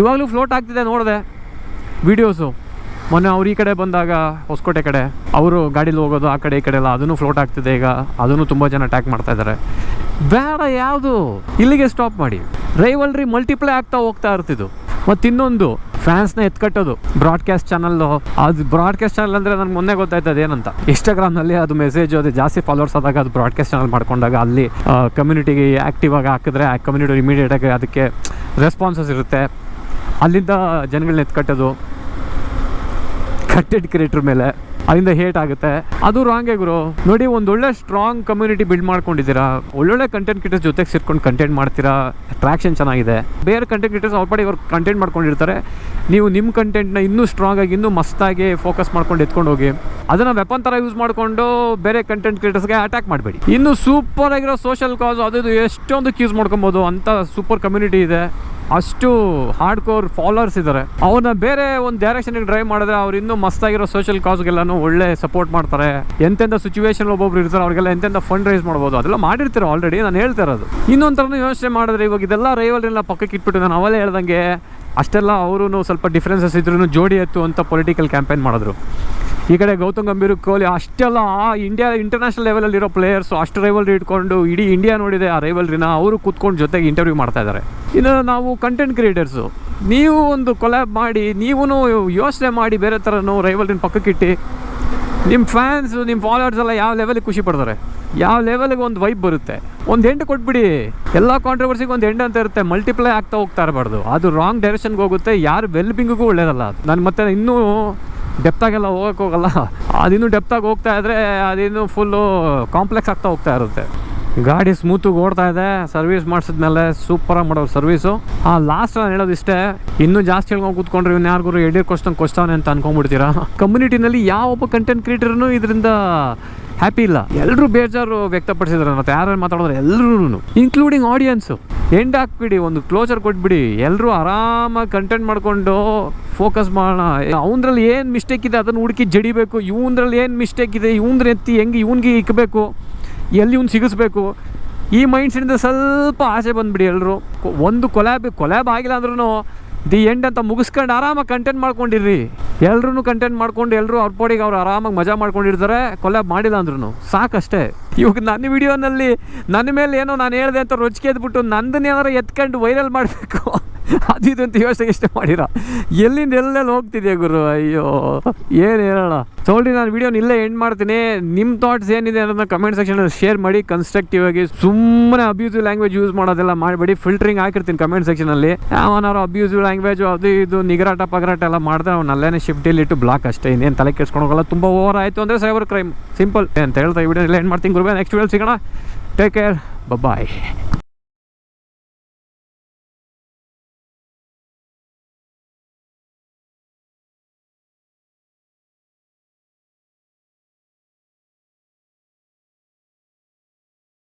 ಇವಾಗಲೂ ಫ್ಲೋಟ್ ಆಗ್ತಿದೆ ನೋಡಿದೆ. ವಿಡಿಯೋಸು ಮೊನ್ನೆ ಅವ್ರು ಈ ಕಡೆ ಬಂದಾಗ, ಹೊಸಕೋಟೆ ಕಡೆ, ಅವರು ಗಾಡೀಲಿ ಹೋಗೋದು, ಆ ಕಡೆ ಈ ಕಡೆ ಎಲ್ಲ ಅದನ್ನು ಫ್ಲೋಟ್ ಆಗ್ತಿದೆ ಈಗ. ಅದನ್ನು ತುಂಬ ಜನ ಅಟ್ಯಾಕ್ ಮಾಡ್ತಾ ಇದ್ದಾರೆ. ಬೇಡ ಯಾವುದು? ಇಲ್ಲಿಗೆ ಸ್ಟಾಪ್ ಮಾಡಿ. ರೈವಲ್ರಿ ಮಲ್ಟಿಪ್ಲೈ ಆಗ್ತಾ ಹೋಗ್ತಾ ಇರ್ತಿದ್ದು. ಮತ್ತು ಇನ್ನೊಂದು ಫ್ಯಾನ್ಸ್ನ ಎತ್ಕಟ್ಟೋದು ಬ್ರಾಡ್ಕಾಸ್ಟ್ ಚಾನಲ್ ಅದು ಬ್ರಾಡ್ಕಾಸ್ಟ್ ಚಾನಲ್ ಅಂದರೆ ನನಗೆ ಮೊನ್ನೆ ಗೊತ್ತಾಯ್ತದೆ ಏನಂತ. ಇನ್ಸ್ಟಾಗ್ರಾಮ್ನಲ್ಲಿ ಅದು ಮೆಸೇಜ್ ಅದು ಜಾಸ್ತಿ ಫಾಲೋವರ್ಸ್ ಆದಾಗ ಅದು ಬ್ರಾಡ್ಕಾಸ್ಟ್ ಚಾನಲ್ ಮಾಡ್ಕೊಂಡಾಗ ಅಲ್ಲಿ ಕಮ್ಯುನಿಟಿಗೆ ಆ್ಯಕ್ಟಿವ್ ಆಗಿ ಹಾಕಿದ್ರೆ ಆ ಕಮ್ಯುನಿಟಿ ಇಮಿಡಿಯೇಟಾಗಿ ಅದಕ್ಕೆ ರೆಸ್ಪಾನ್ಸಸ್ ಇರುತ್ತೆ. ಅಲ್ಲಿಂದ ಜನಗಳನ್ನ ಎತ್ಕಟ್ಟೋದು. ಕಟ್ಟೆಡ್ ಕ್ರಿಯೇಟರ್ ಮೇಲೆ ಅಲ್ಲಿಂದ ಹೇಟ್ ಆಗುತ್ತೆ. ಅದು ರಾಂಗೇ ಗುರು. ನೋಡಿ, ಒಂದು ಒಳ್ಳೆ ಸ್ಟ್ರಾಂಗ್ ಕಮ್ಯುನಿಟಿ ಬಿಲ್ಡ್ ಮಾಡ್ಕೊಂಡಿದ್ದೀರಾ. ಒಳ್ಳೊಳ್ಳೆ ಕಂಟೆಂಟ್ ಕ್ರಿಯೇಟರ್ ಜೊತೆಗೆ ಸೇರ್ಕೊಂಡು ಕಂಟೆಂಟ್ ಮಾಡ್ತೀರಾ. ಅಟ್ರಾಕ್ಷನ್ ಚೆನ್ನಾಗಿದೆ. ಬೇರೆ ಕಂಟೆಂಟ್ ಕ್ರಿಯೇಟರ್ಸ್ ಅವ್ರ ಪಡೆ ಅವ್ರು ಕಂಟೆಂಟ್ ಮಾಡ್ಕೊಂಡಿರ್ತಾರೆ. ನೀವು ನಿಮ್ಮ ಕಂಟೆಂಟ್ನ ಇನ್ನೂ ಸ್ಟ್ರಾಂಗ್ ಆಗಿ, ಇನ್ನೂ ಮಸ್ತಾಗಿ ಫೋಕಸ್ ಮಾಡ್ಕೊಂಡು ಎತ್ಕೊಂಡು ಹೋಗಿ, ಅದನ್ನು ವೆಪನ್ ಥರ ಯೂಸ್ ಮಾಡಿಕೊಂಡು ಬೇರೆ ಕಂಟೆಂಟ್ ಕ್ರಿಯೇಟರ್ಸ್ಗೆ ಅಟ್ಯಾಕ್ ಮಾಡಬೇಡಿ. ಇನ್ನು ಸೂಪರ್ ಆಗಿರೋ ಸೋಷಿಯಲ್ ಕಾಸ್ ಅದು ಇದು ಎಷ್ಟೊಂದಕ್ಕೆ ಯೂಸ್ ಮಾಡ್ಕೊಬೋದು, ಅಂತ ಸೂಪರ್ ಕಮ್ಯುನಿಟಿ ಇದೆ. ಅಷ್ಟು ಹಾರ್ಡ್ ಕೋರ್ ಫಾಲೋವರ್ಸ್ ಇದ್ದಾರೆ ಅವನ್ನ ಬೇರೆ ಒಂದು ಡೈರೆಕ್ಷನ್ಗೆ ಡ್ರೈವ್ ಮಾಡಿದ್ರೆ ಅವ್ರು ಇನ್ನೂ ಮಸ್ತಾಗಿರೋ ಸೋಷಿಯಲ್ ಕಾಸ್ಗೆಲ್ಲನೂ ಒಳ್ಳೆ ಸಪೋರ್ಟ್ ಮಾಡ್ತಾರೆ. ಎಂತೆಂಥ ಸಿಚುವೇಶನ್ ಒಬ್ಬೊಬ್ರು ಇರ್ತಾರೆ, ಅವ್ರಿಗೆಲ್ಲ ಎಂತೆಂಥ ಫಂಡ್ ರೈಸ್ ಮಾಡ್ಬೋದು, ಅದೆಲ್ಲ ಮಾಡಿರ್ತಾರೆ ಆಲ್ರೆಡಿ ನಾನು ಹೇಳ್ತಾ ಇರೋದು. ಇನ್ನೊಂದು ಥರನೂ ಯೋಚನೆ ಮಾಡಿದ್ರೆ ಇವಾಗ ಇದೆಲ್ಲ ರೈವಲ್ನೆಲ್ಲ ಪಕ್ಕಕ್ಕೆ ಇಟ್ಬಿಟ್ಟು ನಾನು ಅವಲೇ ಹೇಳ್ದಂಗೆ ಅಷ್ಟೆಲ್ಲ ಅವರು ಸ್ವಲ್ಪ ಡಿಫ್ರೆನ್ಸಸ್ ಇದ್ರೂ ಜೋಡಿ ಎತ್ತು ಅಂತ ಪೊಲಿಟಿಕಲ್ ಕ್ಯಾಂಪೇನ್ ಮಾಡಿದ್ರು. ಈ ಕಡೆ ಗೌತಮ್ ಗಂಭೀರ್, ಕೊಹ್ಲಿ ಅಷ್ಟೆಲ್ಲ ಆ ಇಂಡಿಯಾ ಇಂಟರ್ನ್ಯಾಷನಲ್ ಲೆವೆಲಲ್ಲಿ ಇರೋ ಪ್ಲೇಯರ್ಸು ಅಷ್ಟು ರೈವಲ್ರಿ ಇಟ್ಕೊಂಡು ಇಡೀ ಇಂಡಿಯಾ ನೋಡಿದೆ ಆ ರೈವಲ್ರಿನ ಅವರು ಕೂತ್ಕೊಂಡು ಜೊತೆಗೆ ಇಂಟರ್ವ್ಯೂ ಮಾಡ್ತಾ ಇದ್ದಾರೆ. ಇನ್ನು ನಾವು ಕಂಟೆಂಟ್ ಕ್ರಿಯೇಟರ್ಸು ನೀವು ಒಂದು ಕೊಲ್ಯಾಬ್ ಮಾಡಿ ನೀವು ಯೋಚನೆ ಮಾಡಿ ಬೇರೆ ಥರನೂ ರೈವಲ್ರಿನ ಪಕ್ಕಕ್ಕಿಟ್ಟು ನಿಮ್ಮ ಫ್ಯಾನ್ಸು ನಿಮ್ಮ ಫಾಲೋವರ್ಸ್ ಎಲ್ಲ ಯಾವ ಲೆವೆಲಿಗೆ ಖುಷಿ ಪಡ್ತಾರೆ? ಯಾವ ಲೆವೆಲ್ಗೆ ಒಂದು ವೈಬ್ ಬರುತ್ತೆ? ಒಂದು ಎಂಡ್ ಕೊಟ್ಬಿಡಿ. ಎಲ್ಲ ಕಾಂಟ್ರವರ್ಸಿಗೆ ಒಂದು ಎಂಡ್ ಅಂತ ಇರುತ್ತೆ. ಮಲ್ಟಿಪ್ಲೈ ಆಗ್ತಾ ಹೋಗ್ತಾ ಇರಬಾರ್ದು. ಅದು ರಾಂಗ್ ಡೈರೆಕ್ಷನ್ಗೆ ಹೋಗುತ್ತೆ. ಯಾರು ವೆಲ್ಬಿಂಗಿಗೂ ಒಳ್ಳೇದಲ್ಲ ಅದು. ನಾನು ಮತ್ತೆ ಇನ್ನೂ ಡೆಪ್ತಾಗೆಲ್ಲ ಹೋಗೋಕ್ಕೋಗಲ್ಲ ಅದಿನ್ನೂ ಡೆಪ್ತಾಗಿ ಹೋಗ್ತಾ ಇದ್ರೆ ಅದಿನ್ನೂ ಫುಲ್ಲು ಕಾಂಪ್ಲೆಕ್ಸ್ ಆಗ್ತಾ ಹೋಗ್ತಾ ಇರುತ್ತೆ. ಗಾಡಿ ಸ್ಮೂತಾಗಿ ಓಡ್ತಾ ಇದೆ ಸರ್ವಿಸ್ ಮಾಡಿಸಿದ್ಮೇಲೆ ಸೂಪರಾಗಿ ಮಾಡೋರು ಸರ್ವಿಸು ಆ ಲಾಸ್ಟ್ ನಾನು ಹೇಳೋದು ಇಷ್ಟೇ, ಇನ್ನೂ ಜಾಸ್ತಿ ಹೇಳ್ಕೊಂಡು ಕೂತ್ಕೊಂಡ್ರೆ ಇವ್ನು ಯಾರಿಗೂ ಎಡಿಯೋ ಕೊಸ್ತಂಗೆ ಕೊಸ್ತಾನೆ ಅಂತ ಅನ್ಕೊಂಡ್ಬಿಡ್ತೀರಾ? ಕಮ್ಯುನಿಟಿನಲ್ಲಿ ಯಾವೊಬ್ಬ ಕಂಟೆಂಟ್ ಕ್ರಿಯೇಟರ್ನು ಇದರಿಂದ ಹ್ಯಾಪಿ ಇಲ್ಲ. ಎಲ್ಲರೂ ಬೇಜಾರು ವ್ಯಕ್ತಪಡಿಸಿದ್ರು ಮತ್ತೆ ಯಾರು ಮಾತಾಡಿದ್ರೆ ಎಲ್ಲರೂ ಇನ್ಕ್ಲೂಡಿಂಗ್ ಆಡಿಯನ್ಸು ಎಂಡ್ ಹಾಕ್ಬಿಡಿ, ಒಂದು ಕ್ಲೋಸರ್ ಕೊಟ್ಬಿಡಿ ಎಲ್ಲರೂ ಆರಾಮಾಗಿ ಕಂಟೆಂಟ್ ಮಾಡಿಕೊಂಡು ಫೋಕಸ್ ಮಾಡೋಣ. ಅವನ್ರಲ್ಲಿ ಏನು ಮಿಸ್ಟೇಕ್ ಇದೆ, ಅದನ್ನು ಹುಡುಕಿ ಜಡಿಬೇಕು ಇವಂದ್ರಲ್ಲಿ ಏನು ಮಿಸ್ಟೇಕ್ ಇದೆ ಇವಂದ್ರ ಎತ್ತಿ ಹೆಂಗೆ ಇವನ್ಗೆ ಇಕ್ಕಬೇಕು ಎಲ್ಲಿ ಇವ್ನು ಸಿಗಿಸ್ಬೇಕು? ಈ ಮೈಂಡ್ಸಿನಿಂದ ಸ್ವಲ್ಪ ಆಸೆ ಬಂದ್ಬಿಡಿ ಎಲ್ಲರೂ ಒಂದು ಕೊಲ್ಯಾಬ್ ಕೊಲ್ಯಾಬ್ ಆಗಿಲ್ಲ ಅಂದ್ರೂ ದಿ ಎಂಡ್ ಅಂತ ಮುಗಿಸ್ಕೊಂಡು ಆರಾಮಾಗಿ ಕಂಟೆಂಟ್ ಮಾಡ್ಕೊಂಡಿರ್ರಿ. ಎಲ್ಲರೂ ಕಂಟೆಂಟ್ ಮಾಡ್ಕೊಂಡು ಎಲ್ಲರೂ ಅವ್ರ ಪಾಡಿಗೆ ಅವ್ರು ಆರಾಮಾಗಿ ಮಜಾ ಮಾಡ್ಕೊಂಡಿರ್ತಾರೆ ಕೊಲ್ಯಾಬ್ ಮಾಡಿಲ್ಲ ಅಂದ್ರೂ ಸಾಕಷ್ಟೇ. ಇವಾಗ ನನ್ನ ವಿಡಿಯೋನಲ್ಲಿ ನನ್ನ ಮೇಲೆ ಏನೋ ನಾನು ಹೇಳಿದೆ ಅಂತ ರೊಚ್ಚಿಗೆ ಎದ್ಬಿಟ್ಟು ನಂದನ್ನ ಏನಾರು ಎತ್ಕೊಂಡು ವೈರಲ್ ಮಾಡಬೇಕು? ಅದು ಅಂತ ಯೋಚನೆ ಇಷ್ಟ ಮಾಡಿರ? ಎಲ್ಲಿಂದ ಎಲ್ಲೆಲ್ಲಿ ಹೋಗ್ತಿದ್ಯಾ ಗುರು? ಅಯ್ಯೋ, ಏನು ಹೇಳೋಣ? ಸೋಲ್ರಿ ನಾನು ವಿಡಿಯೋನ ಇಲ್ಲೇ ಎಂಡ್ ಮಾಡ್ತೀನಿ. ನಿಮ್ಮ ಥಾಟ್ಸ್ ಏನಿದೆ ಅನ್ನೋದನ್ನ ಕಮೆಂಟ್ ಸೆಕ್ಷನಲ್ಲಿ ಶೇರ್ ಮಾಡಿ ಕನ್ಸ್ಟ್ರಕ್ಟಿವ್ ಆಗಿ ಸುಮ್ಮನೆ ಅಬ್ಯೂಸಿವ್ ಲ್ಯಾಂಗ್ವೇಜ್ ಯೂಸ್ ಮಾಡೋದೆಲ್ಲ ಮಾಡಬೇಡಿ. ಫಿಲ್ಟ್ರಿಂಗ್ ಹಾಕಿರ್ತೀನಿ ಕಮೆಂಟ್ ಸೆಕ್ಷನಲ್ಲಿ ಯಾವನಾರು ಅಬ್ಯೂಸಿವ್ ಲ್ಯಾಂಗ್ವೇಜ್ ಅದು ಇದು, ನಿಗರಾಟ, ಪಗರಾಟ ಎಲ್ಲ ಮಾಡಿದ್ರೆ ಅವ್ನು ಅಲ್ಲೇನೆ ಶಿಫ್ಟಿಲಿ ಇಟ್ಟು ಬ್ಲಾಕ್ ಅಷ್ಟೇ. ಇನ್ನೇನು ತಲೆ ಹೋಗಲ್ಲ. ತುಂಬ ಓವರ್ ಆಯಿತು ಅಂದರೆ ಸೈಬರ್ ಕ್ರೈಮ್ ಸಿಂಪಲ್ ಅಂತ ಹೇಳ್ತಾ ಈ ವಿಡಿಯೋ ಎಲ್ಲ ಎಂಡ್ ಮಾಡ್ತೀನಿ ಗುರುಬೇ ನೆಕ್ಸ್ಟ್ ವಿಡಿಯೋ ಸಿಗೋಣ. Take care bye